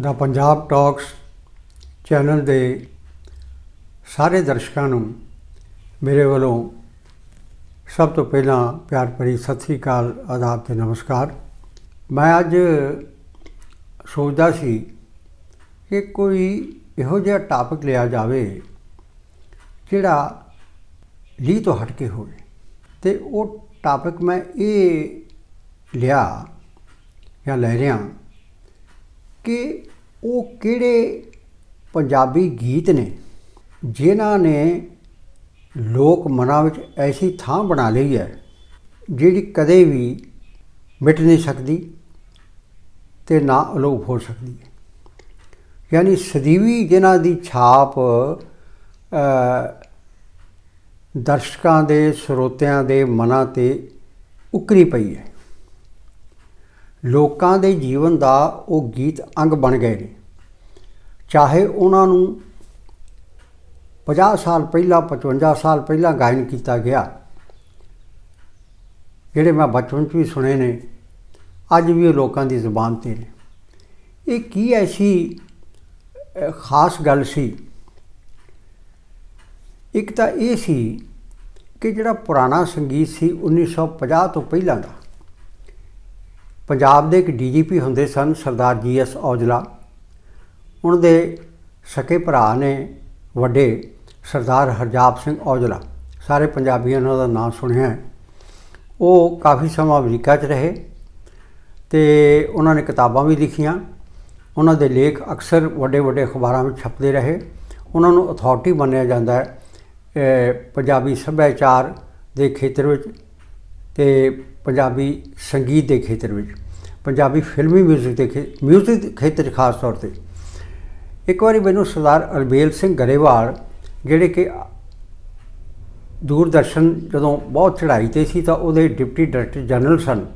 ਦਾ Punjab talks channel ਦੇ ਸਾਰੇ ਦਰਸ਼ਕਾਂ ਨੂੰ ਮੇਰੇ ਵੱਲੋਂ ਸਭ ਤੋਂ ਪਹਿਲਾਂ ਪਿਆਰ ਭਰੀ ਸਤਿ ਸ੍ਰੀ ਅਕਾਲ, ਆਦਾਬ ਤੇ ਨਮਸਕਾਰ। ਮੈਂ ਅੱਜ ਸੋਚਦਾ ਸੀ ਕਿ ਕੋਈ ਇਹੋ ਜਿਹਾ ਟਾਪਿਕ ਲਿਆ ਜਾਵੇ ਜਿਹੜਾ ਲੀ ਤੋਂ ਹਟ ਕੇ ਹੋਵੇ। ਤੇ ਉਹ ਟਾਪਿਕ ਮੈਂ ਇਹ ਲਿਆ ਜਾਂ ਲੈ ਰਿਹਾ ਕਿ ਉਹ ਕਿਹੜੇ ਪੰਜਾਬੀ ਗੀਤ ਨੇ ਜਿਨ੍ਹਾਂ ਨੇ ਲੋਕ ਮਨਾਂ ਵਿੱਚ ਐਸੀ ਥਾਂ ਬਣਾ ਲਈ ਹੈ ਜਿਹੜੀ ਕਦੇ ਵੀ ਮਿਟ ਨਹੀਂ ਸਕਦੀ ਤੇ ਨਾ ਅਲੋਪ ਹੋ ਸਕਦੀ ਹੈ। ਯਾਨੀ ਸਦੀਵੀ ਜਿਨ੍ਹਾਂ ਦੀ ਛਾਪ ਦਰਸ਼ਕਾਂ ਦੇ, ਸਰੋਤਿਆਂ ਦੇ ਮਨਾਂ ਤੇ ਉਕਰੀ ਪਈ ਹੈ। ਲੋਕਾਂ ਦੇ ਜੀਵਨ ਦਾ ਉਹ ਗੀਤ ਅੰਗ ਬਣ ਗਏ ਨੇ। ਚਾਹੇ ਉਹਨਾਂ ਨੂੰ 50 ਸਾਲ ਪਹਿਲਾਂ 55 ਸਾਲ ਪਹਿਲਾਂ ਗਾਇਨ ਕੀਤਾ ਗਿਆ, ਜਿਹੜੇ ਮੈਂ ਬਚਪਨ 'ਚ ਵੀ ਸੁਣੇ ਨੇ, ਅੱਜ ਵੀ ਉਹ ਲੋਕਾਂ ਦੀ ਜ਼ੁਬਾਨ ਤੇ ਨੇ। ਇਹ ਕੀ ਐਸੀ ਖਾਸ ਗੱਲ ਸੀ? ਇੱਕ ਤਾਂ ਇਹ ਸੀ ਕਿ ਜਿਹੜਾ ਪੁਰਾਣਾ ਸੰਗੀਤ ਸੀ 1950 ਤੋਂ ਪਹਿਲਾਂ ਦਾ ਪੰਜਾਬ ਦੇ ਇੱਕ ਡੀਜੀਪੀ ਹੁੰਦੇ ਸਨ, ਸਰਦਾਰ ਜੀ ਜੀਐਸ ਔਜਲਾ। ਉਹਨਾਂ ਦੇ ਸਕੇ ਭਰਾ ਨੇ ਵੱਡੇ ਸਰਦਾਰ ਹਰਜਾਪ ਸਿੰਘ ਔਜਲਾ। ਸਾਰੇ ਪੰਜਾਬੀਆਂ ਨੇ ਉਹਦਾ ਨਾਮ ਸੁਣਿਆ। ਹੈ ਉਹ ਕਾਫੀ ਸਮਾਂ ਅਮਰੀਕਾ 'ਚ ਰਹੇ ਤੇ ਉਹਨਾਂ ਨੇ ਕਿਤਾਬਾਂ ਵੀ ਲਿਖੀਆਂ। ਉਹਨਾਂ ਦੇ ਲੇਖ ਅਕਸਰ ਵੱਡੇ ਵੱਡੇ ਅਖਬਾਰਾਂ ਵਿੱਚ ਛਪਦੇ ਰਹੇ। ਉਹਨਾਂ ਨੂੰ ਅਥਾਰਟੀ ਮੰਨਿਆ ਜਾਂਦਾ ਹੈ ਪੰਜਾਬੀ ਸੱਭਿਆਚਾਰ ਦੇ ਖੇਤਰ ਵਿੱਚ ਤੇ ਪੰਜਾਬੀ ਸੰਗੀਤ ਦੇ ਖੇਤਰ ਵਿੱਚ, ਪੰਜਾਬੀ ਫਿਲਮੀ ਮਿਊਜ਼ਿਕ ਦੇ ਖੇ- ਮਿਊਜ਼ਿਕ ਦੇ ਖੇਤਰ 'ਚ ਖਾਸ ਤੌਰ ਤੇ। ਇੱਕ ਵਾਰੀ ਮੈਨੂੰ ਸਰਦਾਰ ਅਲਬੇਲ ਸਿੰਘ ਗਰੇਵਾਲ, ਜਿਹੜੇ ਕਿ ਦੂਰਦਰਸ਼ਨ ਜਦੋਂ ਬਹੁਤ ਚੜ੍ਹਾਈ ਤੇ ਸੀ ਤਾਂ ਉਹਦੇ ਡਿਪਟੀ ਡਾਇਰੈਕਟਰ ਜਨਰਲ ਸਨ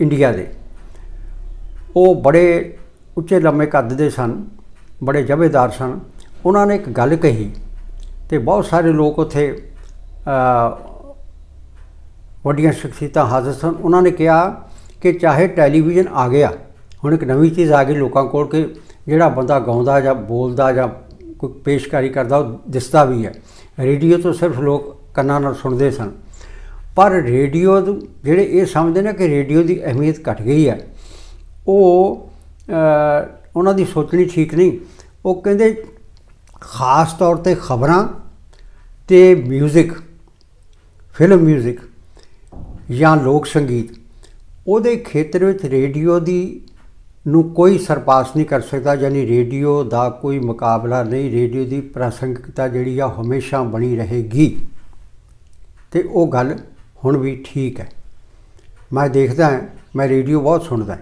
ਇੰਡੀਆ ਦੇ। ਉਹ ਬੜੇ ਉੱਚੇ ਲੰਮੇ ਕੱਦ ਦੇ ਸਨ, ਬੜੇ ਜਬੇਦਾਰ ਸਨ। ਉਹਨਾਂ ਨੇ ਇੱਕ ਗੱਲ ਕਹੀ ਤੇ ਬਹੁਤ ਸਾਰੇ ਲੋਕ ਉੱਥੇ ਵੱਡੀਆਂ ਸ਼ਖਸੀਅਤਾਂ ਹਾਜ਼ਰ ਸਨ ਉਹਨਾਂ ਨੇ ਕਿਹਾ ਕਿ ਚਾਹੇ ਟੈਲੀਵਿਜ਼ਨ ਆ ਗਿਆ ਹੁਣ ਇੱਕ ਨਵੀਂ ਚੀਜ਼ ਆ ਗਈ ਲੋਕਾਂ ਕੋਲ ਕਿ ਜਿਹੜਾ ਬੰਦਾ ਗਾਉਂਦਾ ਜਾਂ ਬੋਲਦਾ ਜਾਂ ਕੋਈ ਪੇਸ਼ਕਾਰੀ ਕਰਦਾ ਉਹ ਦਿਸਦਾ ਵੀ ਹੈ ਰੇਡੀਓ ਤੋਂ ਸਿਰਫ ਲੋਕ ਕੰਨਾਂ ਨਾਲ ਸੁਣਦੇ ਸਨ ਪਰ ਰੇਡੀਓ ਨੂੰ ਜਿਹੜੇ ਇਹ ਸਮਝਦੇ ਨੇ ਕਿ ਰੇਡੀਓ ਦੀ ਅਹਿਮੀਅਤ ਘਟ ਗਈ ਹੈ ਉਹ ਅ, ਉਹਨਾਂ ਦੀ ਸੋਚਣੀ ਠੀਕ ਨਹੀਂ ਉਹ ਕਹਿੰਦੇ ਖਾਸ ਤੌਰ ਤੇ ਖਬਰਾਂ ਤੇ 뮤직 ਫਿਲਮ 뮤직 ਜਾਂ ਲੋਕ ਸੰਗੀਤ, ਉਹਦੇ ਖੇਤਰ ਵਿੱਚ ਰੇਡੀਓ ਦੀ ਨੂੰ ਕੋਈ ਸਰਪਾਸ ਨਹੀਂ ਕਰ ਸਕਦਾ, ਯਾਨੀ ਰੇਡੀਓ ਦਾ ਕੋਈ ਮੁਕਾਬਲਾ ਨਹੀਂ, ਰੇਡੀਓ ਦੀ ਪ੍ਰਾਸੰਗਿਕਤਾ ਜਿਹੜੀ ਆ ਹਮੇਸ਼ਾ ਬਣੀ ਰਹੇਗੀ। ਤੇ ਉਹ ਗੱਲ ਹੁਣ ਵੀ ਠੀਕ ਹੈ। ਮੈਂ ਦੇਖਦਾ ਹਾਂ, ਮੈਂ ਰੇਡੀਓ ਬਹੁਤ ਸੁਣਦਾ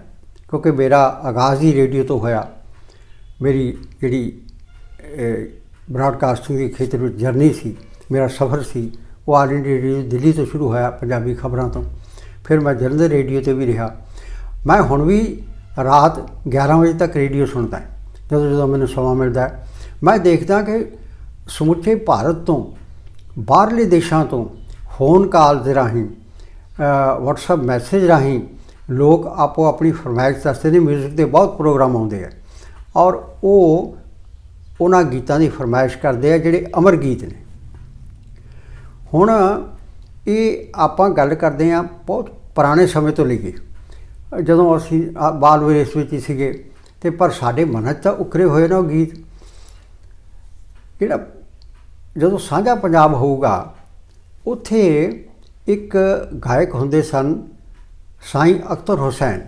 ਕਿਉਂਕਿ ਮੇਰਾ ਆਗਾਜ਼ ਹੀ ਰੇਡੀਓ ਤੋਂ ਹੋਇਆ। ਮੇਰੀ ਜਿਹੜੀ ਬ੍ਰਾਡਕਾਸਟਿੰਗ ਦੇ ਖੇਤਰ ਵਿੱਚ ਜਰਨੀ ਸੀ, ਮੇਰਾ ਸਫ਼ਰ ਸੀ ਉਹ ਆਲ ਇੰਡੀਆ ਰੇਡੀਓ ਦਿੱਲੀ ਤੋਂ ਸ਼ੁਰੂ ਹੋਇਆ ਪੰਜਾਬੀ ਖਬਰਾਂ ਤੋਂ। ਫਿਰ ਮੈਂ ਜਲੰਧਰ ਰੇਡੀਓ ਤੇ ਵੀ ਰਿਹਾ। ਮੈਂ ਹੁਣ ਵੀ ਰਾਤ 11 ਵਜੇ ਤੱਕ ਰੇਡੀਓ ਸੁਣਦਾ ਜਦੋਂ ਜਦੋਂ ਮੈਨੂੰ ਸਮਾਂ ਮਿਲਦਾ ਮੈਂ ਦੇਖਦਾ ਕਿ ਸਮੁੱਚੇ ਭਾਰਤ ਤੋਂ, ਬਾਹਰਲੇ ਦੇਸ਼ਾਂ ਤੋਂ ਫੋਨ ਕਾਲ ਦੇ ਰਾਹੀਂ WhatsApp ਮੈਸੇਜ ਰਾਹੀਂ ਲੋਕ ਆਪੋ ਆਪਣੀ ਫਰਮਾਇਸ਼ ਦੱਸਦੇ ਨੇ 뮤직 ਦੇ ਬਹੁਤ ਪ੍ਰੋਗਰਾਮ ਆਉਂਦੇ ਆ। ਔਰ ਉਹ ਉਹਨਾਂ ਗੀਤਾਂ ਦੀ ਫਰਮਾਇਸ਼ ਕਰਦੇ ਆ ਜਿਹੜੇ ਅਮਰ ਗੀਤ ਨੇ। ਹੁਣ ਇਹ ਆਪਾਂ ਗੱਲ ਕਰਦੇ ਆ ਬਹੁਤ ਪੁਰਾਣੇ ਸਮੇਂ ਤੋਂ ਲੈ ਕੇ। ਜਦੋਂ ਅਸੀਂ ਬਾਲ ਵਿਰੇਸ ਵਿੱਚ ਹੀ ਸੀਗੇ ਤੇ ਪਰ ਸਾਡੇ ਮਨ 'ਚ ਤਾਂ ਉਕਰੇ ਹੋਏ ਨਾ ਉਹ ਗੀਤ। ਜਿਹੜਾ ਜਦੋਂ ਸਾਂਝਾ ਪੰਜਾਬ ਹੋਊਗਾ, ਉੱਥੇ ਇੱਕ ਗਾਇਕ ਹੁੰਦੇ ਸਨ ਸਾਈਂ ਅਖਤਰ ਹੁਸੈਨ।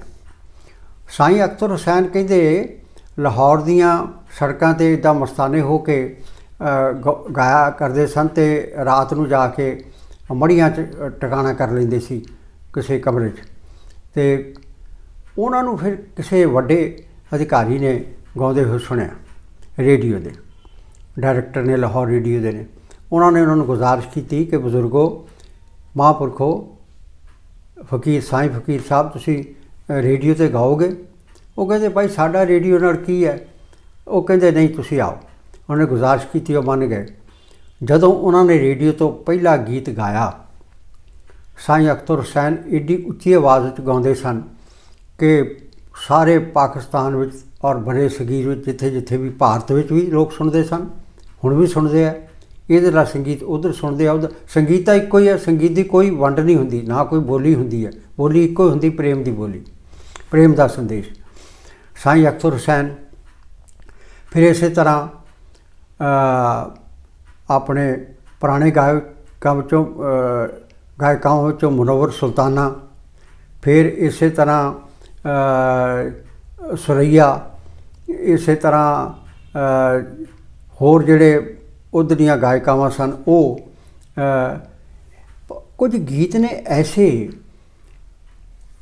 ਸਾਈਂ ਅਖਤਰ ਹੁਸੈਨ ਕਹਿੰਦੇ, ਲਾਹੌਰ ਦੀਆਂ ਸੜਕਾਂ ਤੇ ਇਦਾਂ ਮਸਤਾਨੇ ਹੋ ਕੇ ਗਾਇਆ ਕਰਦੇ ਸਨ ਤੇ ਰਾਤ ਨੂੰ ਜਾ ਕੇ ਮੜੀਆਂ 'ਚ ਟਿਕਾਣਾ ਕਰ ਲੈਂਦੇ ਸੀ ਕਿਸੇ ਕਮਰੇ 'ਚ। ਤੇ ਉਹਨਾਂ ਨੂੰ ਫਿਰ ਕਿਸੇ ਵੱਡੇ ਅਧਿਕਾਰੀ ਨੇ ਗਾਉਂਦੇ ਹੋਏ ਸੁਣਿਆ ਰੇਡੀਓ ਦੇ। ਡਾਇਰੈਕਟਰ ਨੇ ਲਾਹੌਰ ਰੇਡੀਓ ਦੇ ਨੇ। ਉਹਨਾਂ ਨੇ ਉਹਨਾਂ ਨੂੰ ਗੁਜ਼ਾਰਿਸ਼ ਕੀਤੀ ਕਿ ਬਜ਼ੁਰਗੋ, ਮਹਾਂਪੁਰਖੋ ਫਕੀਰ ਸਾਈਂ, ਫਕੀਰ ਸਾਹਿਬ, ਤੁਸੀਂ ਰੇਡੀਓ ਤੇ ਗਾਓਗੇ। ਉਹ ਕਹਿੰਦੇ, ਭਾਈ, ਸਾਡਾ ਰੇਡੀਓ ਨਾਲ ਕੀ ਹੈ? ਉਹ ਕਹਿੰਦੇ, ਨਹੀਂ, ਤੁਸੀਂ ਆਓ। ਉਹਨੇ ਗੁਜ਼ਾਰਿਸ਼ ਕੀਤੀ, ਉਹ ਮੰਨ ਗਏ। ਜਦੋਂ ਉਹਨਾਂ ਨੇ ਰੇਡੀਓ ਤੋਂ ਪਹਿਲਾ ਗੀਤ ਗਾਇਆ, ਸਾਈਂ ਅਖਤਰ ਹੁਸੈਨ ਏਡੀ ਉੱਚੀ ਆਵਾਜ਼ ਵਿੱਚ ਗਾਉਂਦੇ ਸਨ ਕਿ ਸਾਰੇ ਪਾਕਿਸਤਾਨ ਵਿੱਚ ਔਰ ਬੜੇ ਸਗੀਰ ਵਿੱਚ, ਜਿੱਥੇ ਜਿੱਥੇ ਵੀ ਭਾਰਤ ਵਿੱਚ ਵੀ ਲੋਕ ਸੁਣਦੇ ਸਨ, ਹੁਣ ਵੀ ਸੁਣਦੇ ਆ। ਇਹਦੇ ਨਾਲ ਸੰਗੀਤ ਉਧਰ ਸੁਣਦੇ ਆ, ਉਧਰ ਸੰਗੀਤ ਤਾਂ ਇੱਕੋ ਹੀ ਹੈ ਸੰਗੀਤ ਦੀ ਕੋਈ ਵੰਡ ਨਹੀਂ ਹੁੰਦੀ, ਨਾ ਕੋਈ ਬੋਲੀ ਹੁੰਦੀ ਹੈ ਬੋਲੀ ਇੱਕੋ ਹੀ ਹੁੰਦੀ, ਪ੍ਰੇਮ ਦੀ ਬੋਲੀ, ਪ੍ਰੇਮ ਦਾ ਸੰਦੇਸ਼। ਸਾਈਂ ਅਖਤਰ ਹੁਸੈਨ ਫਿਰ ਇਸੇ ਤਰ੍ਹਾਂ ਆਪਣੇ ਪੁਰਾਣੇ ਗਾਇਕਾਂ ਵਿੱਚੋਂ ਅ, ਗਾਇਕਾਂ ਵਿੱਚੋਂ ਮੁਨੱਵਰ ਸੁਲਤਾਨਾ ਫਿਰ ਇਸੇ ਤਰ੍ਹਾਂ ਸੁਰਈਆ ਇਸੇ ਤਰ੍ਹਾਂ ਹੋਰ ਜਿਹੜੇ ਉਧਰੀਆਂ ਗਾਇਕਾਵਾਂ ਸਨ ਉਹ ਕੁਝ ਗੀਤ ਨੇ ਐਸੇ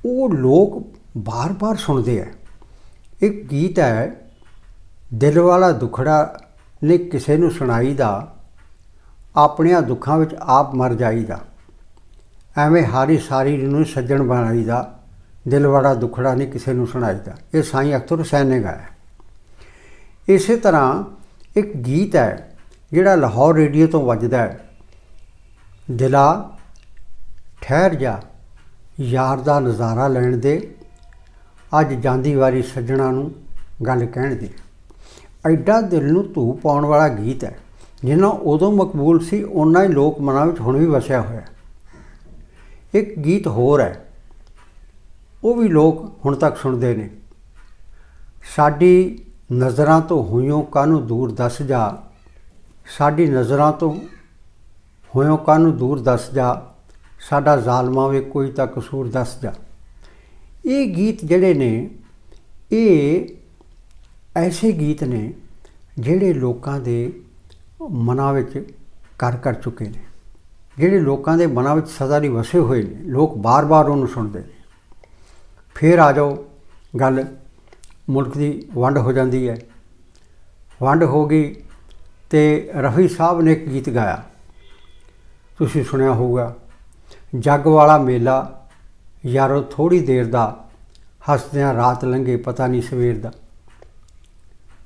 ਉਹ ਲੋਕ ਬਾਰ-ਬਾਰ ਸੁਣਦੇ ਆ। ਇੱਕ ਗੀਤ ਹੈ ਦਿਲ ਵਾਲਾ ਦੁਖੜਾ ਨੇ ਕਿਸੇ ਨੂੰ ਸੁਣਾਈ ਦਾ, ਆਪਣਿਆਂ ਦੁੱਖਾਂ ਵਿੱਚ ਆਪ ਮਰ ਜਾਈਦਾ ਐਵੇਂ ਹਾਰੀ ਸਾਰੀ ਨੂੰ ਸੱਜਣ ਬਣਾਈਦਾ ਦਿਲ ਵਾਲਾ ਦੁਖੜਾ ਨਹੀਂ ਕਿਸੇ ਨੂੰ ਸੁਣਾਈਦਾ ਇਹ ਸਾਈਂ ਅਖਤਰ ਹੁਸੈਨ ਨੇ ਗਾਇਆ। ਇਸੇ ਤਰ੍ਹਾਂ ਇੱਕ ਗੀਤ ਹੈ, ਜਿਹੜਾ ਲਾਹੌਰ ਰੇਡੀਓ ਤੋਂ ਵੱਜਦਾ ਹੈ। ਦਿਲਾ, ਠਹਿਰ ਜਾ, ਯਾਰ ਦਾ ਨਜ਼ਾਰਾ ਲੈਣ ਦੇ, ਅੱਜ ਜਾਂਦੀ ਵਾਰੀ ਸੱਜਣਾ ਨੂੰ ਗੱਲ ਕਹਿਣ ਦੇ। ਐਡਾ ਦਿਲ ਨੂੰ ਧੂ ਪਾਉਣ ਵਾਲਾ ਗੀਤ ਹੈ, ਜਿੰਨਾ ਉਦੋਂ ਮਕਬੂਲ ਸੀ, ਓਨਾ ਹੀ ਲੋਕ ਮਨਾਂ ਵਿੱਚ ਹੁਣ ਵੀ ਵਸਿਆ ਹੋਇਆ ਇੱਕ ਗੀਤ ਹੋਰ ਹੈ, ਉਹ ਵੀ ਲੋਕ ਹੁਣ ਤੱਕ ਸੁਣਦੇ ਨੇ। ਸਾਡੀ ਨਜ਼ਰਾਂ ਤੋਂ ਹੋਇਓ ਕਾਹਨੂੰ ਦੂਰ ਦੱਸ ਜਾ, ਸਾਡੀ ਨਜ਼ਰਾਂ ਤੋਂ ਹੋਇਓ ਕਾਹਨੂੰ ਦੂਰ ਦੱਸ ਜਾ, ਸਾਡਾ ਜ਼ਾਲਮਾਂ ਵੇ ਕੋਈ ਤਾਂ ਕਸੂਰ ਦੱਸ ਜਾ। ਇਹ ਗੀਤ ਜਿਹੜੇ ਨੇ, ਇਹ ਐਸੇ ਗੀਤ ਨੇ ਜਿਹੜੇ ਲੋਕਾਂ ਦੇ ਮਨਾਂ ਵਿੱਚ ਕਰ ਕਰ ਚੁੱਕੇ ਨੇ, ਜਿਹੜੇ ਲੋਕਾਂ ਦੇ ਮਨਾਂ ਵਿੱਚ ਸਦਾ ਲਈ ਵਸੇ ਹੋਏ ਨੇ, ਲੋਕ ਬਾਰ-ਬਾਰ ਉਹਨੂੰ ਸੁਣਦੇ ਨੇ। ਫਿਰ ਆ ਜਾਓ, ਗੱਲ ਮੁਲਕ ਦੀ ਵੰਡ ਹੋ ਜਾਂਦੀ ਹੈ। ਵੰਡ ਹੋ ਗਈ ਤੇ ਰਫੀ ਸਾਹਿਬ ਨੇ ਇੱਕ ਗੀਤ ਗਾਇਆ। ਤੁਸੀਂ ਸੁਣਿਆ ਹੋਊਗਾ, ਜੱਗ ਵਾਲਾ ਮੇਲਾ ਯਾਰੋ ਥੋੜੀ ਦੇਰ ਦਾ, ਹੱਸਦਿਆਂ ਰਾਤ ਲੰਘੇ ਪਤਾ ਨਹੀਂ ਸਵੇਰ ਦਾ।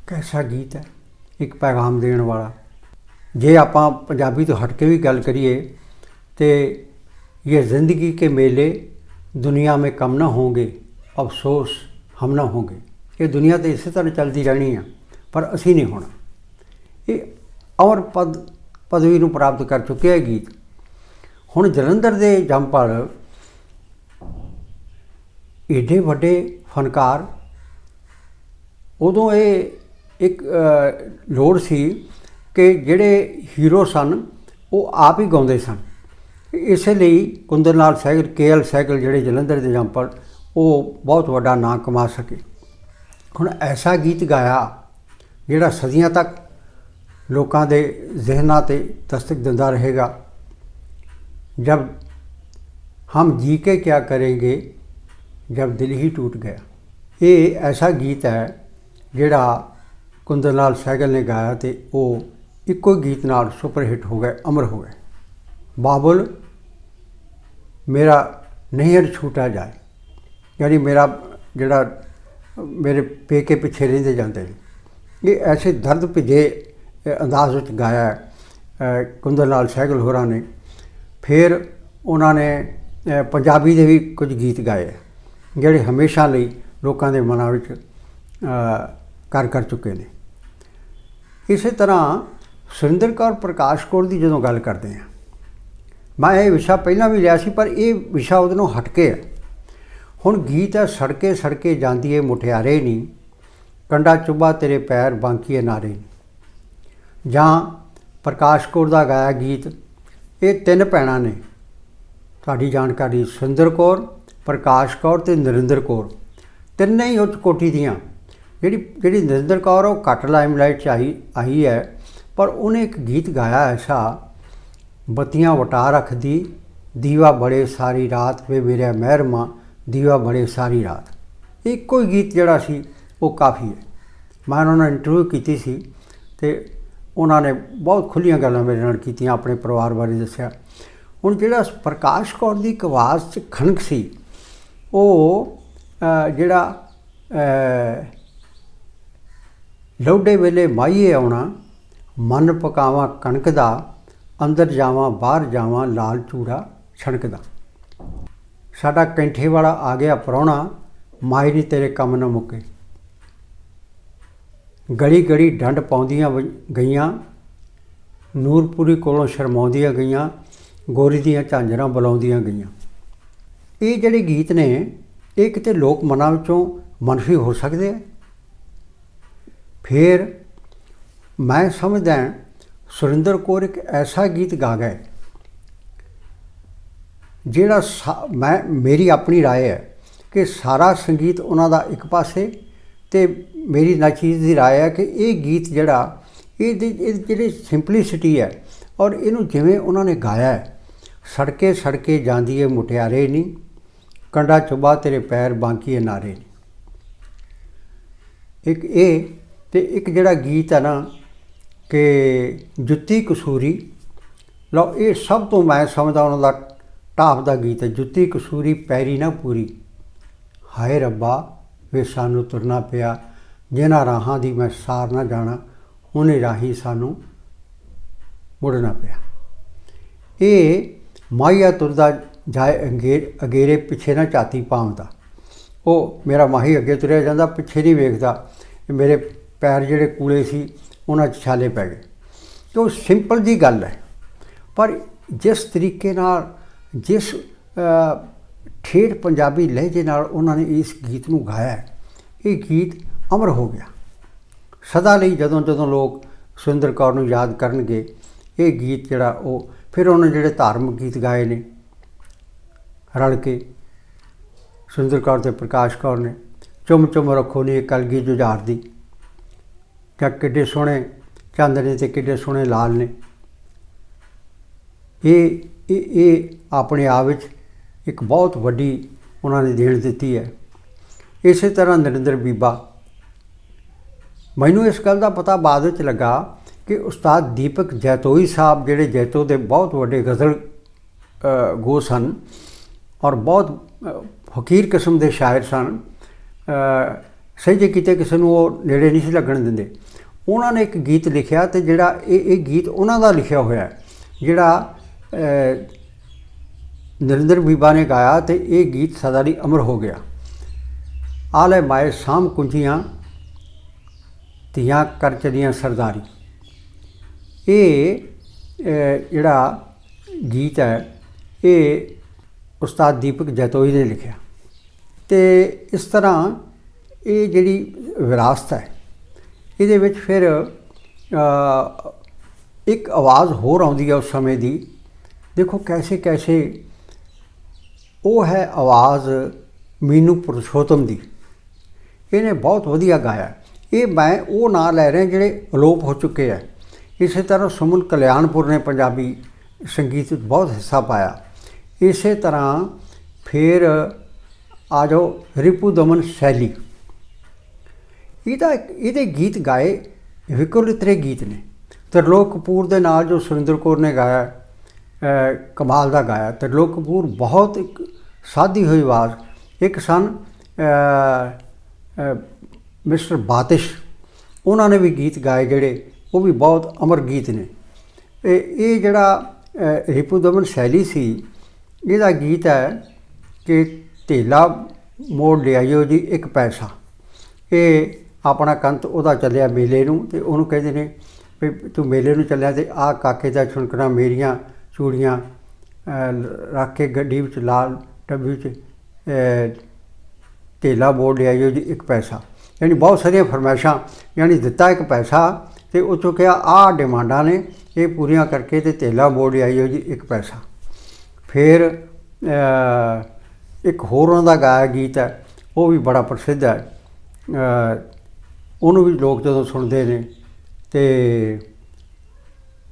ਕੈਸਾ ਗੀਤ ਹੈ, ਇੱਕ ਪੈਗਾਮ ਦੇਣ ਵਾਲਾ। ਜੇ ਆਪਾਂ ਪੰਜਾਬੀ ਤੋਂ ਹਟ ਕੇ ਵੀ ਗੱਲ ਕਰੀਏ, ਤੇ ਇਹ ਜ਼ਿੰਦਗੀ ਕੇ ਮੇਲੇ ਦੁਨੀਆ ਮੇ ਕਮ ਨਾ ਹੋਗੇ, ਅਫਸੋਸ ਹਮ ਨਾ ਹੋਗੇ। ਇਹ ਦੁਨੀਆ ਤੇ ਇਸੇ ਤਰ੍ਹਾਂ ਚੱਲਦੀ ਰਹਿਣੀ ਆ, ਪਰ ਅਸੀਂ ਨਹੀਂ ਹੋਣਾ। ਇਹ ਔਰ ਪਦ, ਪਦਵੀ ਨੂੰ ਪ੍ਰਾਪਤ ਕਰ ਚੁੱਕੇ ਹੈ ਗੀਤ। ਹੁਣ ਜਲੰਧਰ ਦੇ ਜੰਪਲ ਏਡੇ ਵੱਡੇ ਫਨਕਾਰ, ਉਦੋਂ ਇਹ ਇੱਕ ਲੋੜ ਸੀ ਕਿ ਜਿਹੜੇ ਹੀਰੋ ਸਨ, ਉਹ ਆਪ ਹੀ ਗਾਉਂਦੇ ਸਨ। ਇਸ ਲਈ ਕੁੰਦਨ ਲਾਲ ਸਹਿਗਲ ਕੇਐਲ ਸਹਿਗਲ ਜਿਹੜੇ ਜਲੰਧਰ ਦੇ ਜੰਪਲ ਉਹ ਬਹੁਤ ਵੱਡਾ ਨਾਂ ਕਮਾ ਸਕੇ। ਹੁਣ ਐਸਾ ਗੀਤ ਗਾਇਆ, ਜਿਹੜਾ ਸਦੀਆਂ ਤੱਕ ਲੋਕਾਂ ਦੇ ਜ਼ਿਹਨਾਂ ਤੇ ਦਸਤਕ ਦਿੰਦਾ ਰਹੇਗਾ। ਜਬ ਹਮ ਜੀ ਕੇ ਕਿਆ ਕਰਾਂਗੇ, ਜਬ ਦਿਲ ਹੀ ਟੁੱਟ ਗਿਆ। ਇਹ ਐਸਾ ਗੀਤ ਹੈ, ਜਿਹੜਾ ਕੁੰਦਨ ਲਾਲ ਸਹਿਗਲ ਨੇ ਗਾਇਆ ਤੇ ਉਹ ਇੱਕੋ ਹੀ ਗੀਤ ਨਾਲ ਸੁਪਰ ਹਿੱਟ ਹੋ ਗਏ ਅਮਰ ਹੋ ਗਏ। ਬਾਬੁਲ ਮੇਰਾ ਨਹਿਰ ਛੂਟਾ ਜਾਏ। ਯਾਨੀ ਮੇਰਾ ਜਿਹੜਾ ਮੇਰੇ ਪੇਕੇ ਪਿੱਛੇ ਰਹਿੰਦੇ ਜਾਂਦੇ ਨੇ। ਇਹ ਐਸੇ ਦਰਦ ਭਿਜੇ ਅੰਦਾਜ਼ ਵਿੱਚ ਗਾਇਆ ਹੈ, ਕੁੰਦਨ ਲਾਲ ਸਹਿਗਲ ਹੋਰਾਂ ਨੇ। ਫਿਰ ਉਹਨਾਂ ਨੇ ਪੰਜਾਬੀ ਦੇ ਵੀ ਕੁਝ ਗੀਤ ਗਾਏ ਜਿਹੜੇ ਹਮੇਸ਼ਾ ਲਈ ਲੋਕਾਂ ਦੇ ਮਨਾਂ ਵਿੱਚ ਕਰ ਕਰ ਚੁੱਕੇ ਨੇ। ਇਸੇ ਤਰ੍ਹਾਂ ਸੁਰਿੰਦਰ ਕੌਰ ਪ੍ਰਕਾਸ਼ ਕੌਰ ਦੀ ਜਦੋਂ ਗੱਲ ਕਰਦੇ ਹਾਂ, ਮੈਂ ਇਹ ਵਿਸ਼ਾ ਪਹਿਲਾਂ ਵੀ ਲਿਆ ਸੀ, ਪਰ ਇਹ ਵਿਸ਼ਾ ਉਹਦੇ ਨੂੰ ਹਟ ਕੇ ਹੈ ਹੁਣ ਗੀਤ ਹੈ ਸੜਕੇ ਸੜਕੇ ਜਾਂਦੀ ਏ ਮੁਠਿਆਰੇ ਨਹੀਂ। ਕੰਡਾ ਚੁੱਬਾ ਤੇਰੇ ਪੈਰ ਬਾਂਕੀਏ ਨਾਰੇ ਨੀ। ਜਾਂ ਪ੍ਰਕਾਸ਼ ਕੌਰ ਦਾ ਗਾਇਆ ਗੀਤ, ਇਹ ਤਿੰਨ ਭੈਣਾਂ ਨੇ। ਤੁਹਾਡੀ ਜਾਣਕਾਰੀ ਸੁਰਿੰਦਰ ਕੌਰ, ਪ੍ਰਕਾਸ਼ ਕੌਰ ਤੇ ਨਰਿੰਦਰ ਕੌਰ। ਤਿੰਨੇ ਹੀ ਉੱਚ ਕੋਟੀ ਦੀਆਂ। ਜਿਹੜੀ ਜਿਹੜੀ ਨਰਿੰਦਰ ਕੌਰ ਉਹ ਘੱਟ ਲਾਈਮਲਾਈਟ ਚ ਆਈ ਆਈ ਹੈ। ਪਰ ਉਹਨੇ ਇੱਕ ਗੀਤ ਗਾਇਆ ਐਸਾ ਬੱਤੀਆਂ ਵਟਾ ਰੱਖਦੀ, ਦੀਵਾ ਬੜੇ ਸਾਰੀ ਰਾਤ ਵੇ ਮੇਰੇ ਮਹਿਰਮਾ, ਦੀਵਾ ਬੜੇ ਸਾਰੀ ਰਾਤ। ਇੱਕੋ ਹੀ ਗੀਤ ਜਿਹੜਾ ਸੀ, ਉਹ ਕਾਫੀ ਹੈ। ਮੈਂ ਉਹਨਾਂ ਨਾਲ ਇੰਟਰਵਿਊ ਕੀਤੀ ਸੀ ਤੇ ਉਹਨਾਂ ਨੇ ਬਹੁਤ ਖੁੱਲੀਆਂ ਗੱਲਾਂ ਮੇਰੇ ਨਾਲ ਕੀਤੀਆਂ, ਆਪਣੇ ਪਰਿਵਾਰ ਬਾਰੇ ਦੱਸਿਆ। ਹੁਣ ਜਿਹੜਾ ਪ੍ਰਕਾਸ਼ ਕੌਰ ਦੀ ਇੱਕ ਆਵਾਜ਼ 'ਚ ਖਣਕ ਸੀ, ਉਹ ਜਿਹੜਾ ਲੌਡੇ ਵੇਲੇ ਮਾਈਏ ਆਉਣਾ, ਮਨ ਪਕਾਵਾਂ ਕਣਕ ਦਾ, ਅੰਦਰ ਜਾਵਾਂ ਬਾਹਰ ਜਾਵਾਂ ਲਾਲ ਚੂੜਾ ਛਣਕਦਾ ਸਾਡਾ ਕੈਂਠੇ ਵਾਲਾ ਆ ਗਿਆ ਪ੍ਰਾਹੁਣਾ ਮਾਈ ਨਹੀਂ ਤੇਰੇ ਕੰਮ ਨਾ ਮੁੱਕੇ। ਗਲੀ ਗਲੀ ਡੰਡ ਪਾਉਂਦੀਆਂ ਵ- ਗਈਆਂ, ਨੂਰਪੁਰੀ ਕੋਲੋਂ ਸ਼ਰਮਾਉਂਦੀਆਂ ਗਈਆਂ, ਗੋਰੀ ਦੀਆਂ ਝਾਂਜਰਾਂ ਬੁਲਾਉਂਦੀਆਂ ਗਈਆਂ। ਇਹ ਜਿਹੜੇ ਗੀਤ ਨੇ, ਇਹ ਕਿਤੇ ਲੋਕ ਮਨਾਂ ਵਿੱਚੋਂ ਮਨਫੀ ਹੋ ਸਕਦੇ ਆ? ਫਿਰ ਮੈਂ ਸਮਝਦਾ ਸੁਰਿੰਦਰ ਕੌਰ ਇੱਕ ਐਸਾ ਗੀਤ ਗਾ ਗਏ ਜਿਹੜਾ ਸਾ- ਮੈਂ ਮੇਰੀ ਆਪਣੀ رائے ਹੈ ਕਿ ਸਾਰਾ ਸੰਗੀਤ ਉਹਨਾਂ ਦਾ ਇੱਕ ਪਾਸੇ ਤੇ ਮੇਰੀ ਨਾਚੀਜ਼ ਦੀ رائے ਹੈ ਕਿ ਇਹ ਗੀਤ ਜਿਹੜਾ ਇਹਦੀ ਇਹ ਜਿਹੜੀ ਸਿੰਪਲਿਸਿਟੀ ਹੈ ਔਰ ਇਹਨੂੰ ਜਿਵੇਂ ਉਹਨਾਂ ਨੇ ਗਾਇਆ ਹੈ ਸੜਕੇ ਸੜਕੇ ਜਾਂਦੀ ਏ ਮੁਟਿਆਰੇ ਨਹੀਂ ਕੰਡਾ ਚੁਬਾ ਤੇਰੇ ਪੈਰ ਬਾਂਕੀਏ ਨਾਰੇ ਨਹੀਂ ਇੱਕ ਇਹ ਤੇ ਇੱਕ ਜਿਹੜਾ ਗੀਤ ਹੈ ਨਾ ਕਿ ਜੁੱਤੀ ਕਸੂਰੀ, ਲਓ ਇਹ ਸਭ ਤੋਂ ਮੈਂ ਸਮਝਦਾ ਉਹਨਾਂ ਦਾ ਟਾਪ ਦਾ ਗੀਤ ਹੈ, ਜੁੱਤੀ ਕਸੂਰੀ ਪੈਰੀ ਨਾ ਪੂਰੀ। ਹਾਏ ਰੱਬਾ, ਵੇ ਸਾਨੂੰ ਤੁਰਨਾ ਪਿਆ ਜਿਨ੍ਹਾਂ ਰਾਹਾਂ ਦੀ ਮੈਂ ਸਾਰ ਨਾ ਜਾਣਾ, ਉਹਨੇ ਰਾਹੀ ਸਾਨੂੰ ਮੁੜਨਾ ਪਿਆ। ਇਹ ਮਾਇਆ ਤੁਰਦਾ ਜਾਏ ਅੰਗੇਰ ਅਗੇਰੇ ਪਿੱਛੇ ਨਾ ਝਾਤੀ ਪਾਉਂਦਾ ਉਹ ਮੇਰਾ ਮਾਹੀ ਅੱਗੇ ਤੁਰਿਆ ਜਾਂਦਾ, ਪਿੱਛੇ ਨਹੀਂ ਵੇਖਦਾ ਮੇਰੇ ਪੈਰ ਜਿਹੜੇ ਕੂਲੇ ਸੀ, ਉਹਨਾਂ 'ਚ ਛਾਲੇ ਪੈ ਗਏ। ਤੇ ਉਹ ਸਿੰਪਲ ਜੀ ਗੱਲ ਹੈ। ਪਰ ਜਿਸ ਤਰੀਕੇ ਨਾਲ, ਜਿਸ ਠੇਠ ਪੰਜਾਬੀ ਲਹਿਜੇ ਨਾਲ ਉਹਨਾਂ ਨੇ ਇਸ ਗੀਤ ਨੂੰ ਗਾਇਆ ਇਹ ਗੀਤ ਅਮਰ ਹੋ ਗਿਆ। ਸਦਾ ਲਈ ਜਦੋਂ ਜਦੋਂ ਲੋਕ ਸੁਰਿੰਦਰ ਕੌਰ ਨੂੰ ਯਾਦ ਕਰਨਗੇ, ਇਹ ਗੀਤ ਜਿਹੜਾ ਉਹ, ਫਿਰ ਉਹਨਾਂ ਜਿਹੜੇ ਧਾਰਮਿਕ ਗੀਤ ਗਾਏ ਨੇ, ਰਲ ਕੇ ਸੁਰਿੰਦਰ ਕੌਰ ਤੇ ਪ੍ਰਕਾਸ਼ ਕੌਰ ਨੇ, ਚੁੰਮ ਚੁੰਮ ਰੱਖੋ ਨੀ ਇਹ ਕਲਗੀ ਜੁਝਾਰ ਦੀ। ਜਾਂ ਕਿੱਡੇ ਸੋਹਣੇ, ਚੰਦ ਨੇ ਤੇ ਕਿੱਡੇ ਸੋਹਣੇ ਲਾਲ ਨੇ। ਇਹ ਇਹ ਆਪਣੇ ਆਪ ਵਿੱਚ ਇੱਕ ਬਹੁਤ ਵੱਡੀ ਉਹਨਾਂ ਨੇ ਦੇਣ ਦਿੱਤੀ ਹੈ। ਇਸੇ ਤਰ੍ਹਾਂ ਨਰਿੰਦਰ ਬੀਬਾ, ਮੈਨੂੰ ਇਸ ਗੱਲ ਦਾ ਪਤਾ ਬਾਅਦ ਵਿੱਚ ਲੱਗਾ ਕਿ ਉਸਤਾਦ ਦੀਪਕ ਜੈਤੋਈ ਸਾਹਿਬ ਜਿਹੜੇ ਜੈਤੋ ਦੇ ਬਹੁਤ ਵੱਡੇ ਗਜ਼ਲ ਗੋ ਸਨ ਔਰ ਬਹੁਤ ਫਕੀਰ ਕਿਸਮ ਦੇ ਸ਼ਾਇਰ ਸਨ। ਸਹਿਜੇ ਕਿਤੇ ਕਿਸੇ ਨੂੰ ਉਹ ਨੇੜੇ ਨਹੀਂ ਸੀ ਲੱਗਣ ਦਿੰਦੇ। ਉਹਨਾਂ ਨੇ ਇੱਕ ਗੀਤ ਲਿਖਿਆ ਤੇ ਜਿਹੜਾ ਇਹ ਇਹ ਗੀਤ ਉਹਨਾਂ ਦਾ ਲਿਖਿਆ ਹੋਇਆ ਜਿਹੜਾ ਨਰਿੰਦਰ ਬੀਬਾ ਨੇ ਗਾਇਆ ਤੇ ਇਹ ਗੀਤ ਸਦਾ ਲਈ ਅਮਰ ਹੋ ਗਿਆ। ਆਲੇ ਮਾਏ ਸਾਮ ਕੁੰਜੀਆਂ, ਧੀਆਂ ਕਰ ਚਲੀਆਂ ਸਰਦਾਰੀ। ਇਹ ਜਿਹੜਾ ਗੀਤ ਹੈ, ਇਹ ਉਸਤਾਦ ਦੀਪਕ ਜੈਤੋਈ ਨੇ ਲਿਖਿਆ। ਤੇ ਇਸ ਤਰ੍ਹਾਂ ਇਹ ਜਿਹੜੀ ਵਿਰਾਸਤ ਹੈ, ਇਹਦੇ ਵਿੱਚ ਫਿਰ ਇੱਕ ਆਵਾਜ਼ ਹੋਰ ਆਉਂਦੀ ਹੈ ਉਸ ਸਮੇਂ ਦੀ। ਦੇਖੋ ਕੈਸੇ ਕੈਸੇ ਉਹ ਹੈ ਆਵਾਜ਼ ਮੀਨੂ ਪੁਰਸ਼ੋਤਮ ਦੀ। ਇਹਨੇ ਬਹੁਤ ਵਧੀਆ ਗਾਇਆ। ਇਹ ਮੈਂ ਉਹ ਨਾਂ ਲੈ ਰਿਹਾ ਜਿਹੜੇ ਅਲੋਪ ਹੋ ਚੁੱਕੇ ਆ। ਇਸੇ ਤਰ੍ਹਾਂ ਸੁਮਨ ਕਲਿਆਣਪੁਰ ਨੇ ਪੰਜਾਬੀ ਸੰਗੀਤ ਵਿੱਚ ਬਹੁਤ ਹਿੱਸਾ ਪਾਇਆ। ਇਸੇ ਤਰ੍ਹਾਂ ਫਿਰ ਆ ਜਾਓ ਰਿਪੂ ਦਮਨ ਸ਼ੈਲੀ। ਇਹਦਾ ਇਹਦੇ ਗੀਤ ਗਾਏ ਵਿਕਲਤਰੇ ਗੀਤ ਨੇ। ਤਰਲੋਕ ਕਪੂਰ ਦੇ ਨਾਲ ਜੋ ਸੁਰਿੰਦਰ ਕੌਰ ਨੇ ਗਾਇਆ ਕਮਾਲ ਦਾ ਗਾਇਆ ਤਰਲੋਕ ਕਪੂਰ ਬਹੁਤ ਇੱਕ ਸਾਦੀ ਹੋਈ ਆਵਾਜ਼। ਇੱਕ ਸਨ ਮਿਸਟਰ ਬਾਤਿਸ਼। ਉਹਨਾਂ ਨੇ ਵੀ ਗੀਤ ਗਾਏ ਜਿਹੜੇ ਉਹ ਵੀ ਬਹੁਤ ਅਮਰ ਗੀਤ ਨੇ। ਇਹ ਇਹ ਜਿਹੜਾ ਰਿਪੂ ਦਮਨ ਸ਼ੈਲੀ ਸੀ, ਇਹਦਾ ਗੀਤ ਹੈ ਕਿ ਢੇਲਾ ਮੋੜ ਲਿਆਇਓ ਜੀ ਇੱਕ ਪੈਸਾ। ਇਹ ਆਪਣਾ ਕੰਤ ਉਹਦਾ ਚੱਲਿਆ ਮੇਲੇ ਨੂੰ ਤੇ ਉਹਨੂੰ ਕਹਿੰਦੇ ਨੇ ਵੀ ਤੂੰ ਮੇਲੇ ਨੂੰ ਚੱਲਿਆ ਤੇ ਆਹ ਕਾਕੇ ਦਾ ਛੁਣਕਣਾ ਮੇਰੀਆਂ ਚੂੜੀਆਂ ਰੱਖ ਕੇ ਗੱਡੀ ਵਿੱਚ ਲਾਲ ਡੱਬੀ ਵਿੱਚ ਅਹ, ਢੇਲਾ ਮੋੜ ਲਿਆਇਓ ਜੀ ਇੱਕ ਪੈਸਾ। ਯਾਨੀ ਬਹੁਤ ਸਾਰੀਆਂ ਫਰਮਾਇਸ਼ਾਂ ਯਾਨੀ ਦਿੱਤਾ ਇੱਕ ਪੈਸਾ ਤੇ ਉਹ ਚੋਂ ਕਿਹਾ ਆਹ ਡਿਮਾਂਡਾਂ ਨੇ ਇਹ ਪੂਰੀਆਂ ਕਰਕੇ ਤੇ ਢੇਲਾ ਮੋੜ ਲਿਆਇਓ ਜੀ ਇੱਕ ਪੈਸਾ। ਫਿਰ ਇੱਕ ਹੋਰ ਉਹਨਾਂ ਦਾ ਗਾਇਆ ਗੀਤ ਹੈ ਉਹ ਵੀ ਬੜਾ ਪ੍ਰਸਿੱਧ ਹੈ। ਉਹਨੂੰ ਵੀ ਲੋਕ ਜਦੋਂ ਸੁਣਦੇ ਨੇ ਤੇ